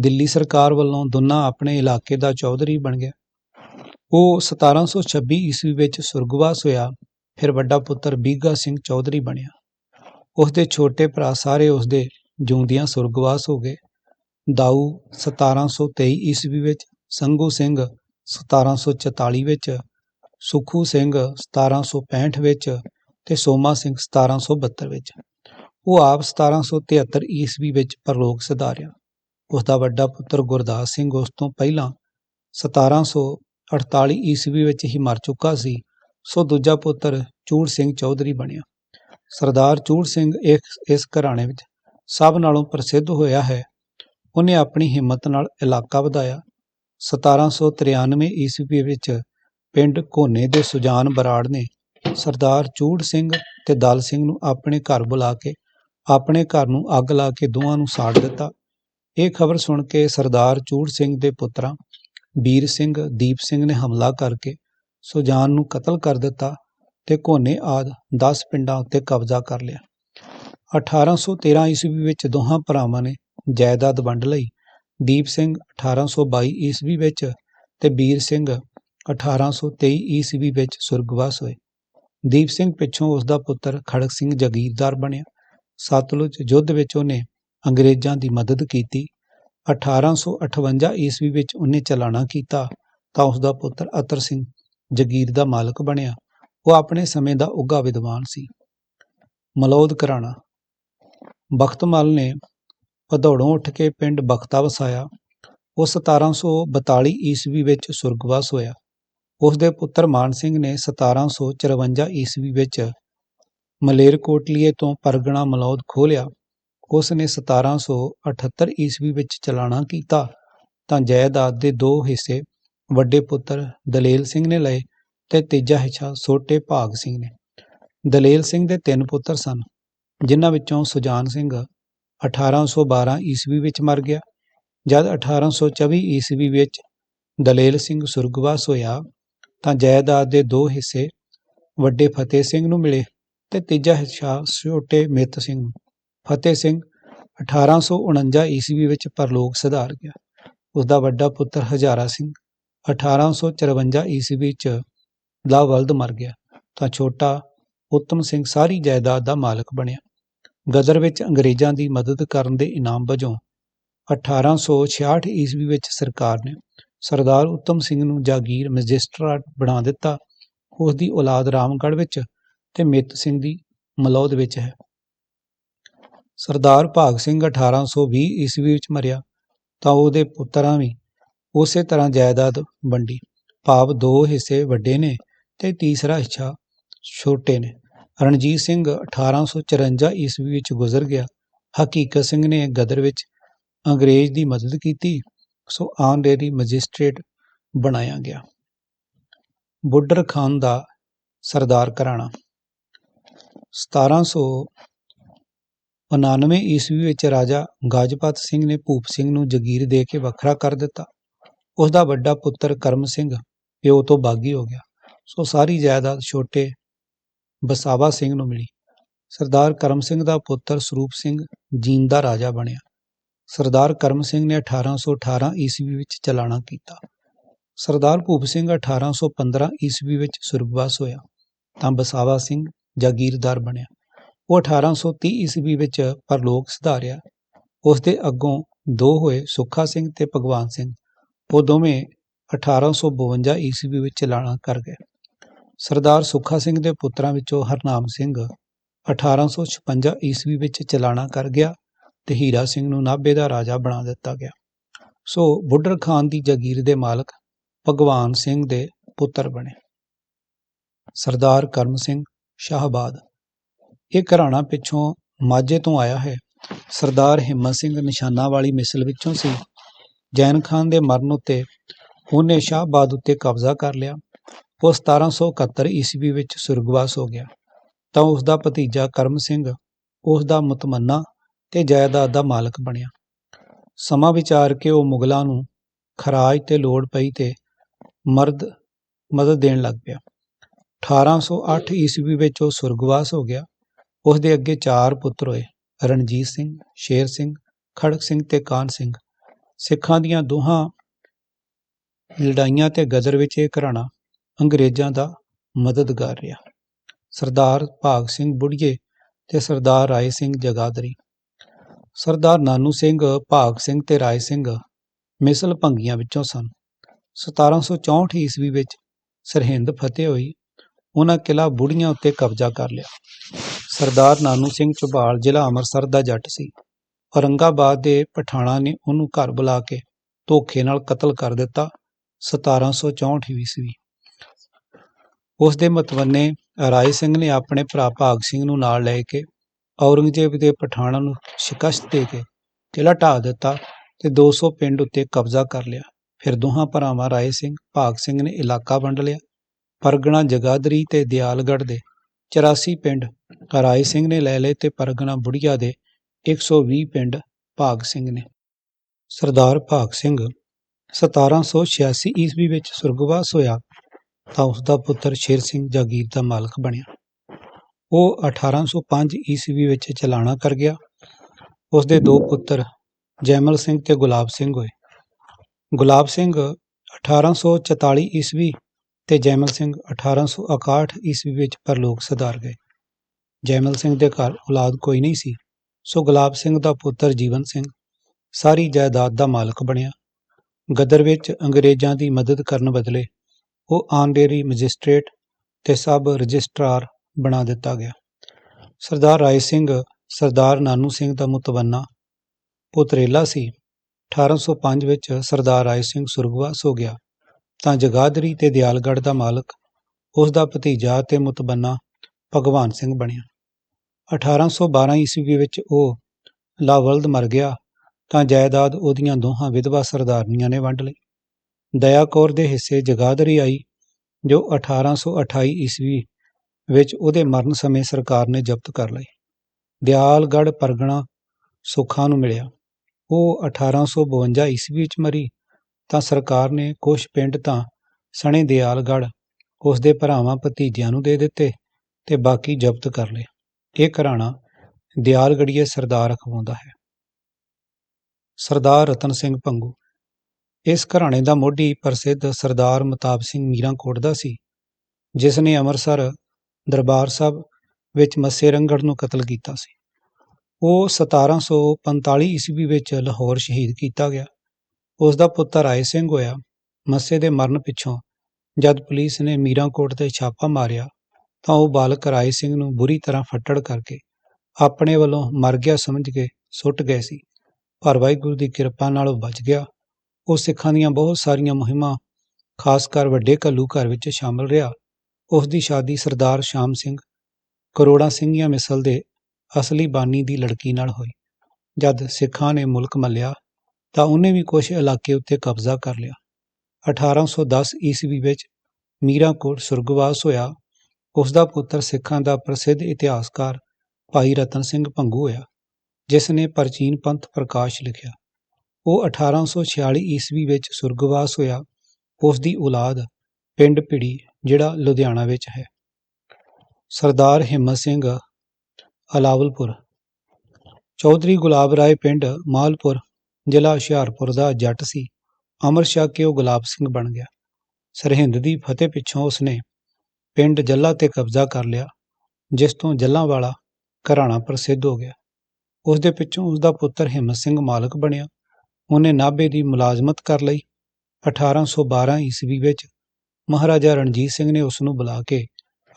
ਦਿੱਲੀ ਸਰਕਾਰ ਵੱਲੋਂ ਦੁੰਨਾ ਆਪਣੇ ਇਲਾਕੇ ਦਾ ਚੌਧਰੀ ਬਣ ਗਿਆ। ਉਹ 1726 ਈਸਵੀ ਵਿੱਚ ਸੁਰਗਵਾਸ ਹੋਇਆ। ਫਿਰ ਵੱਡਾ ਪੁੱਤਰ ਬੀਗਾ ਸਿੰਘ ਚੌਧਰੀ ਬਣਿਆ। ਉਸ ਦੇ ਛੋਟੇ ਭਰਾ ਸਾਰੇ ਉਸ ਦੇ ਜਿਉਂਦਿਆਂ ਸੁਰਗਵਾਸ ਹੋ ਗਏ। ਦਾਊ 1723 ਈਸਵੀ ਵਿੱਚ, ਸੰਗੂ ਸਿੰਘ 1744 ਵਿੱਚ, ਸੁਖੂ ਸਿੰਘ 1765 ਵਿੱਚ ਤੇ ਸੋਮਾ ਸਿੰਘ 1772 ਵਿੱਚ। ਉਹ ਆਪ 1773 ਈਸਵੀ ਵਿੱਚ ਪਰਲੋਕ ਸਿਧਾਰਿਆ। ਉਸ ਦਾ ਵੱਡਾ ਪੁੱਤਰ ਗੁਰਦਾਸ ਸਿੰਘ ਉਸ ਤੋਂ ਪਹਿਲਾਂ 1748 ਈਸਵੀ ਵਿੱਚ ਹੀ ਮਰ ਚੁੱਕਾ ਸੀ। ਸੋ ਦੂਜਾ ਪੁੱਤਰ ਚੂੜ ਸਿੰਘ ਚੌਧਰੀ ਬਣਿਆ। ਸਰਦਾਰ ਚੂੜ ਸਿੰਘ ਇਸ ਇਸ ਘਰਾਣੇ ਵਿੱਚ ਸਭ ਨਾਲੋਂ ਪ੍ਰਸਿੱਧ ਹੋਇਆ ਹੈ। ਉਹਨੇ ਆਪਣੀ ਹਿੰਮਤ ਨਾਲ ਇਲਾਕਾ ਵਧਾਇਆ। 1793 ਈਸਵੀ ਵਿੱਚ ਪਿੰਡ ਘੋਨੇ ਦੇ ਸੁਜਾਨ ਬਰਾੜ ਨੇ ਸਰਦਾਰ ਚੂੜ ਸਿੰਘ ਤੇ ਦਲ ਸਿੰਘ ਨੂੰ ਆਪਣੇ ਘਰ ਬੁਲਾ ਕੇ ਆਪਣੇ ਘਰ ਨੂੰ ਅੱਗ ਲਾ ਕੇ ਦੋਵਾਂ ਨੂੰ ਸਾੜ ਦਿੱਤਾ। ਇਹ ਖਬਰ ਸੁਣ ਕੇ ਸਰਦਾਰ ਚੂੜ ਸਿੰਘ ਦੇ ਪੁੱਤਰਾਂ ਵੀਰ ਸਿੰਘ, ਦੀਪ ਸਿੰਘ ਨੇ ਹਮਲਾ ਕਰਕੇ ਸੁਜਾਨ ਨੂੰ ਕਤਲ ਕਰ ਦਿੱਤਾ। ਤੇ ਘੋਨੇ ਆਦਿ ਦਸ ਪਿੰਡਾਂ ਉੱਤੇ ਕਬਜ਼ਾ ਕਰ ਲਿਆ। 1813 ਈਸਵੀ ਵਿੱਚ ਦੋਹਾਂ ਭਰਾਵਾਂ ਨੇ ਜਾਇਦਾਦ ਵੰਡ ਲਈ। ਦੀਪ ਸਿੰਘ 1822 ਈਸਵੀ ਵਿੱਚ ਤੇ ਬੀਰ ਸਿੰਘ 1823 ਈਸਵੀ ਵਿੱਚ ਸੁਰਗਵਾਸ ਹੋਏ। ਦੀਪ ਸਿੰਘ ਪਿੱਛੋਂ ਉਸ ਦਾ ਪੁੱਤਰ ਖੜਕ ਸਿੰਘ ਜਗੀਰਦਾਰ ਬਣਿਆ। ਸਤਲੁਜ ਯੁੱਧ ਵਿੱਚ ਉਹਨੇ ਅੰਗਰੇਜ਼ਾਂ ਦੀ ਮਦਦ ਕੀਤੀ। 1858 ਈਸਵੀ ਵਿੱਚ ਉਹਨੇ ਚਲਾਣਾ ਕੀਤਾ ਤਾਂ ਉਸ ਦਾ ਪੁੱਤਰ ਅਤਰ ਸਿੰਘ ਜਗੀਰ ਦਾ ਮਾਲਕ ਬਣਿਆ। ਉਹ ਆਪਣੇ ਸਮੇਂ ਦਾ ਉੱਘਾ ਵਿਦਵਾਨ ਸੀ। ਮਲੌਦ ਘਰਾਣਾ। ਬਖਤਮਲ ਨੇ ਭਦੌੜੋਂ ਉੱਠ ਕੇ ਪਿੰਡ ਬਖਤਾ ਵਸਾਇਆ। ਉਹ 1742 ਈਸਵੀ ਵਿੱਚ ਸੁਰਗਵਾਸ ਹੋਇਆ। ਉਸ ਦੇ ਪੁੱਤਰ ਮਾਨ ਸਿੰਘ ਨੇ 1754 ਈਸਵੀ ਵਿੱਚ ਮਲੇਰਕੋਟਲੀਏ ਤੋਂ ਪਰਗਣਾ ਮਲੌਦ ਖੋਲਿਆ ਉਸ ਨੇ 1778 ਈਸਵੀ ਵਿੱਚ ਚਲਾਣਾ ਕੀਤਾ ਤਾਂ ਜਾਇਦਾਦ ਦੇ ਦੋ ਹਿੱਸੇ ਵੱਡੇ ਪੁੱਤਰ ਦਲੇਲ ਸਿੰਘ ਨੇ ਲਏ ਤੇ ਤੀਜਾ ਹਿੱਸਾ ਛੋਟੇ ਭਾਗ ਸਿੰਘ ਨੇ। ਦਲੇਲ ਸਿੰਘ ਦੇ ਤਿੰਨ ਪੁੱਤਰ ਸਨ, ਜਿਨ੍ਹਾਂ ਵਿੱਚੋਂ ਸੁਜਾਨ ਸਿੰਘ 1812 ਈਸਵੀ ਵਿੱਚ ਮਰ ਗਿਆ। ਜਦ 1824 ਈਸਵੀ ਵਿੱਚ ਦਲੇਲ ਸਿੰਘ ਸੁਰਗਵਾਸ ਹੋਇਆ, ਤਾਂ ਜਾਇਦਾਦ ਦੇ ਦੋ ਹਿੱਸੇ ਵੱਡੇ ਫਤਿਹ ਸਿੰਘ ਨੂੰ ਮਿਲੇ ਤੇ ਤੀਜਾ ਹਿੱਸਾ ਛੋਟੇ ਮਿੱਤ ਸਿੰਘ ਨੂੰ। ਫਤਿਹ ਸਿੰਘ 1849 ਈਸਵੀ ਵਿੱਚ ਪਰਲੋਕ ਸਿਧਾਰ ਗਿਆ। ਉਸ ਦਾ ਵੱਡਾ ਪੁੱਤਰ ਹਜ਼ਾਰਾ ਸਿੰਘ 1854 ਈਸਵੀ ਵਿੱਚ ਦਾ ਲਾਵਲਦ ਮਰ ਗਿਆ, ਤਾਂ ਛੋਟਾ ਉੱਤਮ ਸਿੰਘ ਸਾਰੀ ਜਾਇਦਾਦ ਦਾ ਮਾਲਕ ਬਣਿਆ। ਗਦਰ ਵਿੱਚ ਅੰਗਰੇਜ਼ਾਂ ਦੀ ਮਦਦ ਕਰਨ ਦੇ ਇਨਾਮ ਵਜੋਂ 1866 ਈਸਵੀ ਵਿੱਚ ਸਰਕਾਰ ਨੇ ਸਰਦਾਰ ਉੱਤਮ ਸਿੰਘ ਨੂੰ ਜਾਗੀਰ ਮੈਜਿਸਟਰੇਟ ਬਣਾ ਦਿੱਤਾ। ਉਸ ਦੀ ਔਲਾਦ ਰਾਮਗੜ੍ਹ ਵਿੱਚ ਤੇ ਮਿੱਤ ਸਿੰਘ ਦੀ ਮਲੌਦ ਵਿੱਚ ਹੈ। ਸਰਦਾਰ ਭਾਗ ਸਿੰਘ 1820 ਈਸਵੀ ਵਿੱਚ ਮਰਿਆ, ਤਾਂ ਉਹਦੇ ਪੁੱਤਰਾਂ ਵੀ ਉਸੇ ਤਰ੍ਹਾਂ ਜਾਇਦਾਦ ਵੰਡੀ। ਭਾਵ ਦੋ ਹਿੱਸੇ ਵੱਡੇ ਨੇ। ਤੇ ਤੀਸਰਾ ਹਿੱਸਾ ਛੋਟੇ ਨੇ। ਰਣਜੀਤ ਸਿੰਘ 1854 ਈਸਵੀ ਵਿੱਚ ਗੁਜ਼ਰ ਗਿਆ। ਹਕੀਕਤ ਸਿੰਘ ਨੇ ਗਦਰ ਵਿੱਚ ਅੰਗਰੇਜ਼ ਦੀ ਮਦਦ ਕੀਤੀ, ਸੋ ਆਨਰੇਰੀ ਮੈਜਿਸਟ੍ਰੇਟ ਬਣਾਇਆ ਗਿਆ। ਬੁੱਢਰ ਖਾਨ ਦਾ ਸਰਦਾਰ ਘਰਾਣਾ। 1799 ਈਸਵੀ ਵਿੱਚ ਰਾਜਾ ਗਾਜਪਤ ਸਿੰਘ ਨੇ ਭੂਪ ਸਿੰਘ ਨੂੰ ਜਗੀਰ ਦੇ ਕੇ ਵੱਖਰਾ ਕਰ ਦਿੱਤਾ। ਉਸ ਦਾ ਵੱਡਾ ਪੁੱਤਰ ਕਰਮ ਸਿੰਘ, ਪਿਓ ਤੋਂ ਬਾਗੀ ਹੋ ਗਿਆ। ਸੋ ਸਾਰੀ ਜਾਇਦਾਦ ਛੋਟੇ ਬਸਾਵਾ ਸਿੰਘ ਨੂੰ ਮਿਲੀ। ਸਰਦਾਰ ਕਰਮ ਸਿੰਘ ਦਾ ਪੁੱਤਰ ਸਰੂਪ ਸਿੰਘ ਜੀਂਦ ਦਾ ਰਾਜਾ ਬਣਿਆ। ਸਰਦਾਰ ਕਰਮ ਸਿੰਘ ਨੇ 1818 ਈਸਵੀ ਵਿੱਚ ਚਲਾਣਾ ਕੀਤਾ। ਸਰਦਾਰ ਭੂਪ ਸਿੰਘ 1815 ਈਸਵੀ ਵਿੱਚ ਸੁਰਬਵਾਸ ਹੋਇਆ, ਤਾਂ ਬਸਾਵਾ ਸਿੰਘ ਜਾਗੀਰਦਾਰ ਬਣਿਆ। ਉਹ 1830 ਈਸਵੀ ਵਿੱਚ ਪਰਲੋਕ ਸਿਧਾਰਿਆ। ਉਸ ਦੇ ਅੱਗੋਂ ਦੋ ਹੋਏ ਸੁੱਖਾ ਸਿੰਘ ਤੇ ਭਗਵਾਨ ਸਿੰਘ। ਉਹ ਦੋਵੇਂ 1852 ਈਸਵੀ ਵਿੱਚ ਚਲਾਣਾ ਕਰ ਗਏ। ਸਰਦਾਰ ਸੁੱਖਾ ਸਿੰਘ ਦੇ ਪੁੱਤਰਾਂ ਵਿੱਚੋਂ ਹਰਨਾਮ ਸਿੰਘ 1856 ਈਸਵੀ ਵਿੱਚ ਚਲਾਣਾ ਕਰ ਗਿਆ ਤੇ ਹੀਰਾ ਸਿੰਘ ਨੂੰ ਨਾਭੇ ਦਾ ਰਾਜਾ ਬਣਾ ਦਿੱਤਾ ਗਿਆ। ਸੋ ਬੁੱਢਰ ਖਾਨ ਦੀ ਜਾਗੀਰ ਦੇ ਮਾਲਕ ਭਗਵਾਨ ਸਿੰਘ ਦੇ ਪੁੱਤਰ ਬਣੇ। ਸਰਦਾਰ ਕਰਮ ਸਿੰਘ ਸ਼ਾਹਬਾਦ। ਇਹ ਘਰਾਣਾ ਪਿੱਛੋਂ ਮਾਝੇ ਤੋਂ ਆਇਆ ਹੈ। ਸਰਦਾਰ ਹਿੰਮਤ ਸਿੰਘ ਨਿਸ਼ਾਨਾ ਵਾਲੀ ਮਿਸਲ ਵਿੱਚੋਂ ਸੀ। ਜੈਨ ਖਾਨ ਦੇ ਮਰਨ ਉੱਤੇ ਉਹਨੇ ਸ਼ਾਹਬਾਦ ਉੱਤੇ ਕਬਜ਼ਾ ਕਰ ਲਿਆ। ਉਹ 1771 ਈਸਵੀ ਵਿੱਚ ਸੁਰਗਵਾਸ ਹੋ ਗਿਆ। ਤਾਂ ਉਸ ਦਾ ਭਤੀਜਾ ਕਰਮ ਸਿੰਘ ਉਸ ਦਾ ਮੁਤਮੰਨਾ ਤੇ ਜਾਇਦਾਦ ਦਾ ਮਾਲਕ ਬਣਿਆ। ਸਮਾਂ ਵਿਚਾਰ ਕੇ ਉਹ ਮੁਗਲਾਂ ਨੂੰ ਖਰਾਜ ਤੇ ਲੋੜ ਪਈ ਤੇ ਮਰਦ ਮਦਦ ਦੇਣ ਲੱਗ ਪਿਆ। 1808 ਈਸਵੀ ਵਿੱਚ ਉਹ ਸੁਰਗਵਾਸ ਹੋ ਗਿਆ। ਉਸ ਦੇ ਅੱਗੇ ਚਾਰ ਪੁੱਤਰ ਹੋਏ, ਰਣਜੀਤ ਸਿੰਘ, ਸ਼ੇਰ ਸਿੰਘ, ਖੜਕ ਸਿੰਘ ਤੇ ਕਾਨ ਸਿੰਘ। ਸਿੱਖਾਂ ਦੀਆਂ ਦੋਹਾਂ ਲੜਾਈਆਂ ਤੇ ਗਦਰ ਵਿੱਚ ਇਹ ਘਰਾਣਾ ਅੰਗਰੇਜ਼ਾਂ ਦਾ ਮਦਦਗਾਰ ਰਿਹਾ। ਸਰਦਾਰ ਭਾਗ ਸਿੰਘ ਬੁੜੀਏ ਤੇ ਸਰਦਾਰ ਰਾਏ ਸਿੰਘ ਜਗਾਦਰੀ। ਸਰਦਾਰ ਨਾਨੂ ਸਿੰਘ, ਭਾਗ ਸਿੰਘ ਤੇ ਰਾਏ ਸਿੰਘ ਮਿਸਲ ਭੰਗੀਆਂ ਵਿੱਚੋਂ ਸਨ। 1764 ਈਸਵੀ ਵਿੱਚ ਸਰਹਿੰਦ ਫਤਿਹ ਹੋਈ। ਉਹਨਾਂ ਕਿਲਾ ਬੁੜੀਆਂ ਉੱਤੇ ਕਬਜ਼ਾ ਕਰ ਲਿਆ। ਸਰਦਾਰ ਨਾਨੂ ਸਿੰਘ ਝਬਾਲ ਜ਼ਿਲ੍ਹਾ ਅੰਮ੍ਰਿਤਸਰ ਦਾ ਜੱਟ ਸੀ। ਔਰੰਗਾਬਾਦ ਦੇ ਪਠਾਣਾ ਨੇ ਉਹਨੂੰ ਘਰ ਬੁਲਾ ਕੇ ਧੋਖੇ ਨਾਲ ਕਤਲ ਕਰ ਦਿੱਤਾ 1764 ਈਸਵੀ। ਉਸ ਦੇ ਮਤਵੰਨੇ ਰਾਏ ਸਿੰਘ ਨੇ ਆਪਣੇ ਭਰਾ ਭਾਗ ਸਿੰਘ ਨੂੰ ਨਾਲ ਲੈ ਕੇ ਔਰੰਗਜ਼ੇਬ ਦੇ ਪਠਾਣਾਂ ਨੂੰ ਸ਼ਿਕਸਤ ਦੇ ਕੇ ਕਿਲ੍ਹਾ ਢਾਹ ਦਿੱਤਾ ਤੇ 200 ਪਿੰਡ ਉੱਤੇ ਕਬਜ਼ਾ ਕਰ ਲਿਆ। ਫਿਰ ਦੋਹਾਂ ਭਰਾਵਾਂ ਰਾਏ ਸਿੰਘ, ਭਾਗ ਸਿੰਘ ਨੇ ਇਲਾਕਾ ਵੰਡ ਲਿਆ। ਪਰਗਣਾ ਜਗਾਦਰੀ ਤੇ ਦਿਆਲਗੜ੍ਹ ਦੇ 84 ਪਿੰਡ ਰਾਏ ਸਿੰਘ ਨੇ ਲੈ ਲਏ ਤੇ ਪਰਗਣਾ ਬੁੜੀਆ ਦੇ 120 ਪਿੰਡ ਭਾਗ ਸਿੰਘ ਨੇ। ਸਰਦਾਰ ਭਾਗ ਸਿੰਘ 1786 ਈਸਵੀ ਵਿੱਚ ਸੁਰਗਵਾਸ ਹੋਇਆ ਤਾਂ ਉਸ ਦਾ ਪੁੱਤਰ ਸ਼ੇਰ ਸਿੰਘ ਜਾਗੀਰ ਦਾ ਮਾਲਕ ਬਣਿਆ। ਉਹ 1805 ਈਸਵੀ ਵਿੱਚ ਚਲਾਣਾ ਕਰ ਗਿਆ। ਉਸ ਦੇ ਦੋ ਪੁੱਤਰ ਜੈਮਲ ਸਿੰਘ ਤੇ ਗੁਲਾਬ ਸਿੰਘ ਹੋਏ। ਗੁਲਾਬ ਸਿੰਘ 1844 ਈਸਵੀ ਤੇ ਜੈਮਲ ਸਿੰਘ 1861 ਈਸਵੀ ਵਿੱਚ ਪਰਲੋਕ ਸਿਧਾਰ ਗਏ। ਜੈਮਲ ਸਿੰਘ ਦੇ ਘਰ ਔਲਾਦ ਕੋਈ ਨਹੀਂ ਸੀ, ਸੋ ਗੁਲਾਬ ਸਿੰਘ ਦਾ ਪੁੱਤਰ ਜੀਵਨ ਸਿੰਘ ਸਾਰੀ ਜਾਇਦਾਦ ਦਾ ਮਾਲਕ ਬਣਿਆ। ਗਦਰ ਵਿੱਚ ਅੰਗਰੇਜ਼ਾਂ ਦੀ ਮਦਦ ਕਰਨ ਬਦਲੇ ਉਹ ਆਨਰੇਰੀ ਮੈਜਿਸਟ੍ਰੇਟ ਤੇ ਸਬ ਰਜਿਸਟਰਾਰ ਬਣਾ ਦਿੱਤਾ ਗਿਆ। ਸਰਦਾਰ ਰਾਏ ਸਿੰਘ, ਸਰਦਾਰ ਨਾਨੂ ਸਿੰਘ ਦਾ ਮੁਤਬੰਨਾ ਪੁੱਤਰੇਲਾ ਸੀ। 1805 ਵਿੱਚ ਸਰਦਾਰ ਰਾਏ ਸਿੰਘ ਸੁਰਗਵਾਸ ਹੋ ਗਿਆ। ਤਾਂ ਜਗਾਦਰੀ ਤੇ ਦਿਆਲਗੜ੍ਹ ਦਾ ਮਾਲਕ, ਉਸ ਦਾ ਭਤੀਜਾ ਤੇ ਮੁਤਬੰਨਾ ਭਗਵਾਨ ਸਿੰਘ ਬਣਿਆ। 1812 ਈਸਵੀ ਵਿੱਚ ਉਹ ਲਾਵਲਦ ਮਰ ਗਿਆ। ਤਾਂ ਜਾਇਦਾਦ ਉਹਦੀਆਂ ਦੋਹਾਂ ਵਿਧਵਾ ਸਰਦਾਰਨੀਆਂ ਨੇ ਵੰਡ ਲਈ। ਦਇਆ ਕੌਰ ਦੇ ਹਿੱਸੇ ਜਗਾਦਰੀ ਆਈ, ਜੋ 1828 ਈਸਵੀ ਵਿੱਚ ਉਹਦੇ ਮਰਨ ਸਮੇਂ ਸਰਕਾਰ ਨੇ ਜ਼ਬਤ ਕਰ ਲਈ। ਦਿਆਲਗੜ੍ਹ ਪਰਗਣਾ ਸੁੱਖਾਂ ਨੂੰ ਮਿਲਿਆ। ਉਹ 1852 ਈਸਵੀ ਵਿੱਚ ਮਰੀ, ਤਾਂ ਸਰਕਾਰ ਨੇ ਕੁਝ ਪਿੰਡ ਤਾਂ ਸਣੇ ਦਿਆਲਗੜ੍ਹ ਉਸ ਦੇ ਭਰਾਵਾਂ ਭਤੀਜਿਆਂ ਨੂੰ ਦੇ ਦਿੱਤੇ ਤੇ ਬਾਕੀ ਜ਼ਬਤ ਕਰ ਲਏ। ਇਹ ਘਰਾਣਾ ਦਿਆਲਗੜੀਏ ਸਰਦਾਰ ਅਖਵਾਉਂਦਾ ਹੈ। ਸਰਦਾਰ ਰਤਨ ਸਿੰਘ ਪੰਗੂ ਇਸ ਘਰਾਣੇ ਦਾ ਮੋਢੀ ਪ੍ਰਸਿੱਧ ਸਰਦਾਰ ਮਤਾਬ ਸਿੰਘ ਮੀਰਾਂਕੋਟ ਦਾ ਸੀ, ਜਿਸ ਨੇ ਅੰਮ੍ਰਿਤਸਰ ਦਰਬਾਰ ਸਾਹਿਬ ਵਿੱਚ ਮੱਸੇ ਰੰਗੜ ਨੂੰ ਕਤਲ ਕੀਤਾ ਸੀ। ਉਹ 1745 ਈਸਵੀ ਵਿੱਚ ਲਾਹੌਰ ਸ਼ਹੀਦ ਕੀਤਾ ਗਿਆ। ਉਸ ਦਾ ਪੁੱਤਰ ਰਾਏ ਸਿੰਘ ਹੋਇਆ, ਮੱਸੇ ਦੇ ਮਰਨ ਪਿੱਛੋਂ ਜਦ ਪੁਲਿਸ ਨੇ ਮੀਰਾਂਕੋਟ ਤੇ ਛਾਪਾ ਮਾਰਿਆ, ਤਾਂ ਉਹ ਬਾਲਕ ਰਾਏ ਸਿੰਘ ਨੂੰ ਬੁਰੀ ਤਰ੍ਹਾਂ ਫੱਟੜ ਕਰਕੇ ਆਪਣੇ ਵੱਲੋਂ ਮਰ ਗਿਆ ਸਮਝ ਕੇ ਸੁੱਟ ਗਏ ਸੀ। ਪਰ ਵਾਹਿਗੁਰੂ ਦੀ ਕਿਰਪਾ ਨਾਲ ਉਹ ਬਚ ਗਿਆ। ਉਹ ਸਿੱਖਾਂ ਦੀਆਂ ਬਹੁਤ ਸਾਰੀਆਂ ਮੁਹਿੰਮਾਂ, ਖਾਸ ਕਰ ਵੱਡੇ ਘੱਲੂ ਘਰ ਵਿੱਚ ਸ਼ਾਮਲ ਰਿਹਾ। ਉਸ ਦੀ ਸ਼ਾਦੀ ਸਰਦਾਰ ਸ਼ਾਮ ਸਿੰਘ ਕਰੋੜਾ ਸਿੰਘੀਆਂ ਮਿਸਲ ਦੇ ਅਸਲੀ ਬਾਨੀ ਦੀ ਲੜਕੀ ਨਾਲ ਹੋਈ। ਜਦ ਸਿੱਖਾਂ ਨੇ ਮੁਲਕ ਮੱਲਿਆ, ਤਾਂ ਉਹਨੇ ਵੀ ਕੁਝ ਇਲਾਕੇ ਉੱਤੇ ਕਬਜ਼ਾ ਕਰ ਲਿਆ। 1810 ਈਸਵੀ ਵਿੱਚ ਮੀਰਾਂਕੋਟ ਸੁਰਗਵਾਸ ਹੋਇਆ। ਉਸ ਦਾ ਪੁੱਤਰ ਸਿੱਖਾਂ ਦਾ ਪ੍ਰਸਿੱਧ ਇਤਿਹਾਸਕਾਰ ਭਾਈ ਰਤਨ ਸਿੰਘ ਭੰਗੂ ਹੋਇਆ, ਜਿਸ ਨੇ ਪ੍ਰਾਚੀਨ ਪੰਥ ਪ੍ਰਕਾਸ਼ ਲਿਖਿਆ। ਉਹ 1846 ਈਸਵੀ ਵਿੱਚ ਸੁਰਗਵਾਸ ਹੋਇਆ, ਉਸ ਦੀ ਔਲਾਦ ਪਿੰਡ ਭਿੜੀ, ਜਿਹੜਾ ਲੁਧਿਆਣਾ ਵਿੱਚ ਹੈ। ਸਰਦਾਰ ਹਿੰਮਤ ਸਿੰਘ ਅਲਾਵਲਪੁਰ, ਚੌਧਰੀ ਗੁਲਾਬ ਰਾਏ ਪਿੰਡ ਮਾਲਪੁਰ, ਜ਼ਿਲ੍ਹਾ ਹੁਸ਼ਿਆਰਪੁਰ ਦਾ ਜੱਟ ਸੀ। ਅਮਰ ਛਕ ਕੇ ਉਹ ਗੁਲਾਬ ਸਿੰਘ ਬਣ ਗਿਆ? ਸਰਹਿੰਦ ਦੀ ਫਤਿਹ ਪਿੱਛੋਂ ਉਸਨੇ ਪਿੰਡ ਜੱਲਾ ਤੇ ਕਬਜ਼ਾ ਕਰ ਲਿਆ, ਜਿਸ ਤੋਂ ਜੱਲਾਂ ਵਾਲਾ ਘਰਾਣਾ ਪ੍ਰਸਿੱਧ ਹੋ ਗਿਆ। ਉਸ ਦੇ ਪਿੱਛੋਂ ਉਸ ਦਾ ਪੁੱਤਰ ਹਿੰਮਤ ਸਿੰਘ ਮਾਲਕ ਬਣਿਆ। ਉਹਨੇ ਨਾਭੇ ਦੀ ਮੁਲਾਜ਼ਮਤ ਕਰ ਲਈ। 1812 ਈਸਵੀ ਵਿੱਚ ਮਹਾਰਾਜਾ ਰਣਜੀਤ ਸਿੰਘ ਨੇ ਉਸ ਨੂੰ ਬੁਲਾ ਕੇ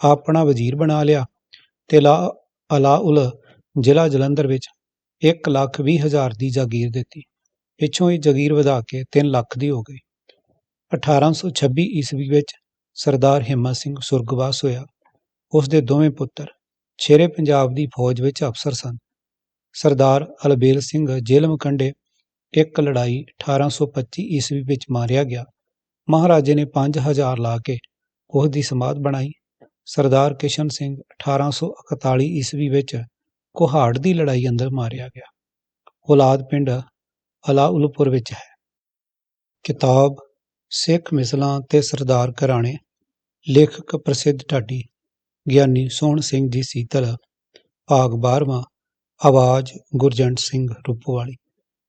ਆਪਣਾ ਵਜ਼ੀਰ ਬਣਾ ਲਿਆ ਤੇ ਲਾ ਅਲਾਉਲ ਜ਼ਿਲ੍ਹਾ ਜਲੰਧਰ ਵਿੱਚ 1 ਲੱਖ ਵੀਹ ਹਜ਼ਾਰ ਦੀ ਜਾਗੀਰ ਦਿੱਤੀ। ਪਿੱਛੋਂ ਇਹ ਜਾਗੀਰ ਵਧਾ ਕੇ 3 ਲੱਖ ਦੀ ਹੋ ਗਈ। 1826 ਈਸਵੀ ਵਿੱਚ ਸਰਦਾਰ ਹਿੰਮਤ ਸਿੰਘ ਸੁਰਗਵਾਸ ਹੋਇਆ। ਉਸ ਦੇ ਦੋਵੇਂ ਪੁੱਤਰ ਛੇਰੇ ਪੰਜਾਬ ਦੀ ਫੌਜ ਵਿੱਚ ਅਫਸਰ ਸਨ। ਸਰਦਾਰ ਅਲਬੇਲ ਸਿੰਘ ਜੇਲਮ ਕੰਡੇ ਇੱਕ ਲੜਾਈ 1825 ਈਸਵੀ ਵਿੱਚ ਮਾਰਿਆ ਗਿਆ। ਮਹਾਰਾਜੇ ਨੇ 5000 ਲਾ ਕੇ ਉਸ ਦੀ ਸਮਾਧ ਬਣਾਈ। ਸਰਦਾਰ ਕਿਸ਼ਨ ਸਿੰਘ 1841 ਈਸਵੀ ਵਿੱਚ ਕੁਹਾੜ ਦੀ ਲੜਾਈ ਅੰਦਰ ਮਾਰਿਆ ਗਿਆ। ਔਲਾਦ ਪਿੰਡ ਅਲਾਉਲਪੁਰ ਵਿੱਚ ਹੈ। ਕਿਤਾਬ ਸਿੱਖ ਮਿਸਲਾਂ ਤੇ ਸਰਦਾਰ ਘਰਾਣੇ, ਲੇਖਕ ਪ੍ਰਸਿੱਧ ਢਾਡੀ ਗਿਆਨੀ ਸੋਹਣ ਸਿੰਘ ਜੀ ਸੀਤਲ, ਭਾਗ 12ਵਾਂ ਆਵਾਜ਼ ਗੁਰਜੰਟ ਸਿੰਘ ਰੂਪੋਵਾਲੀ।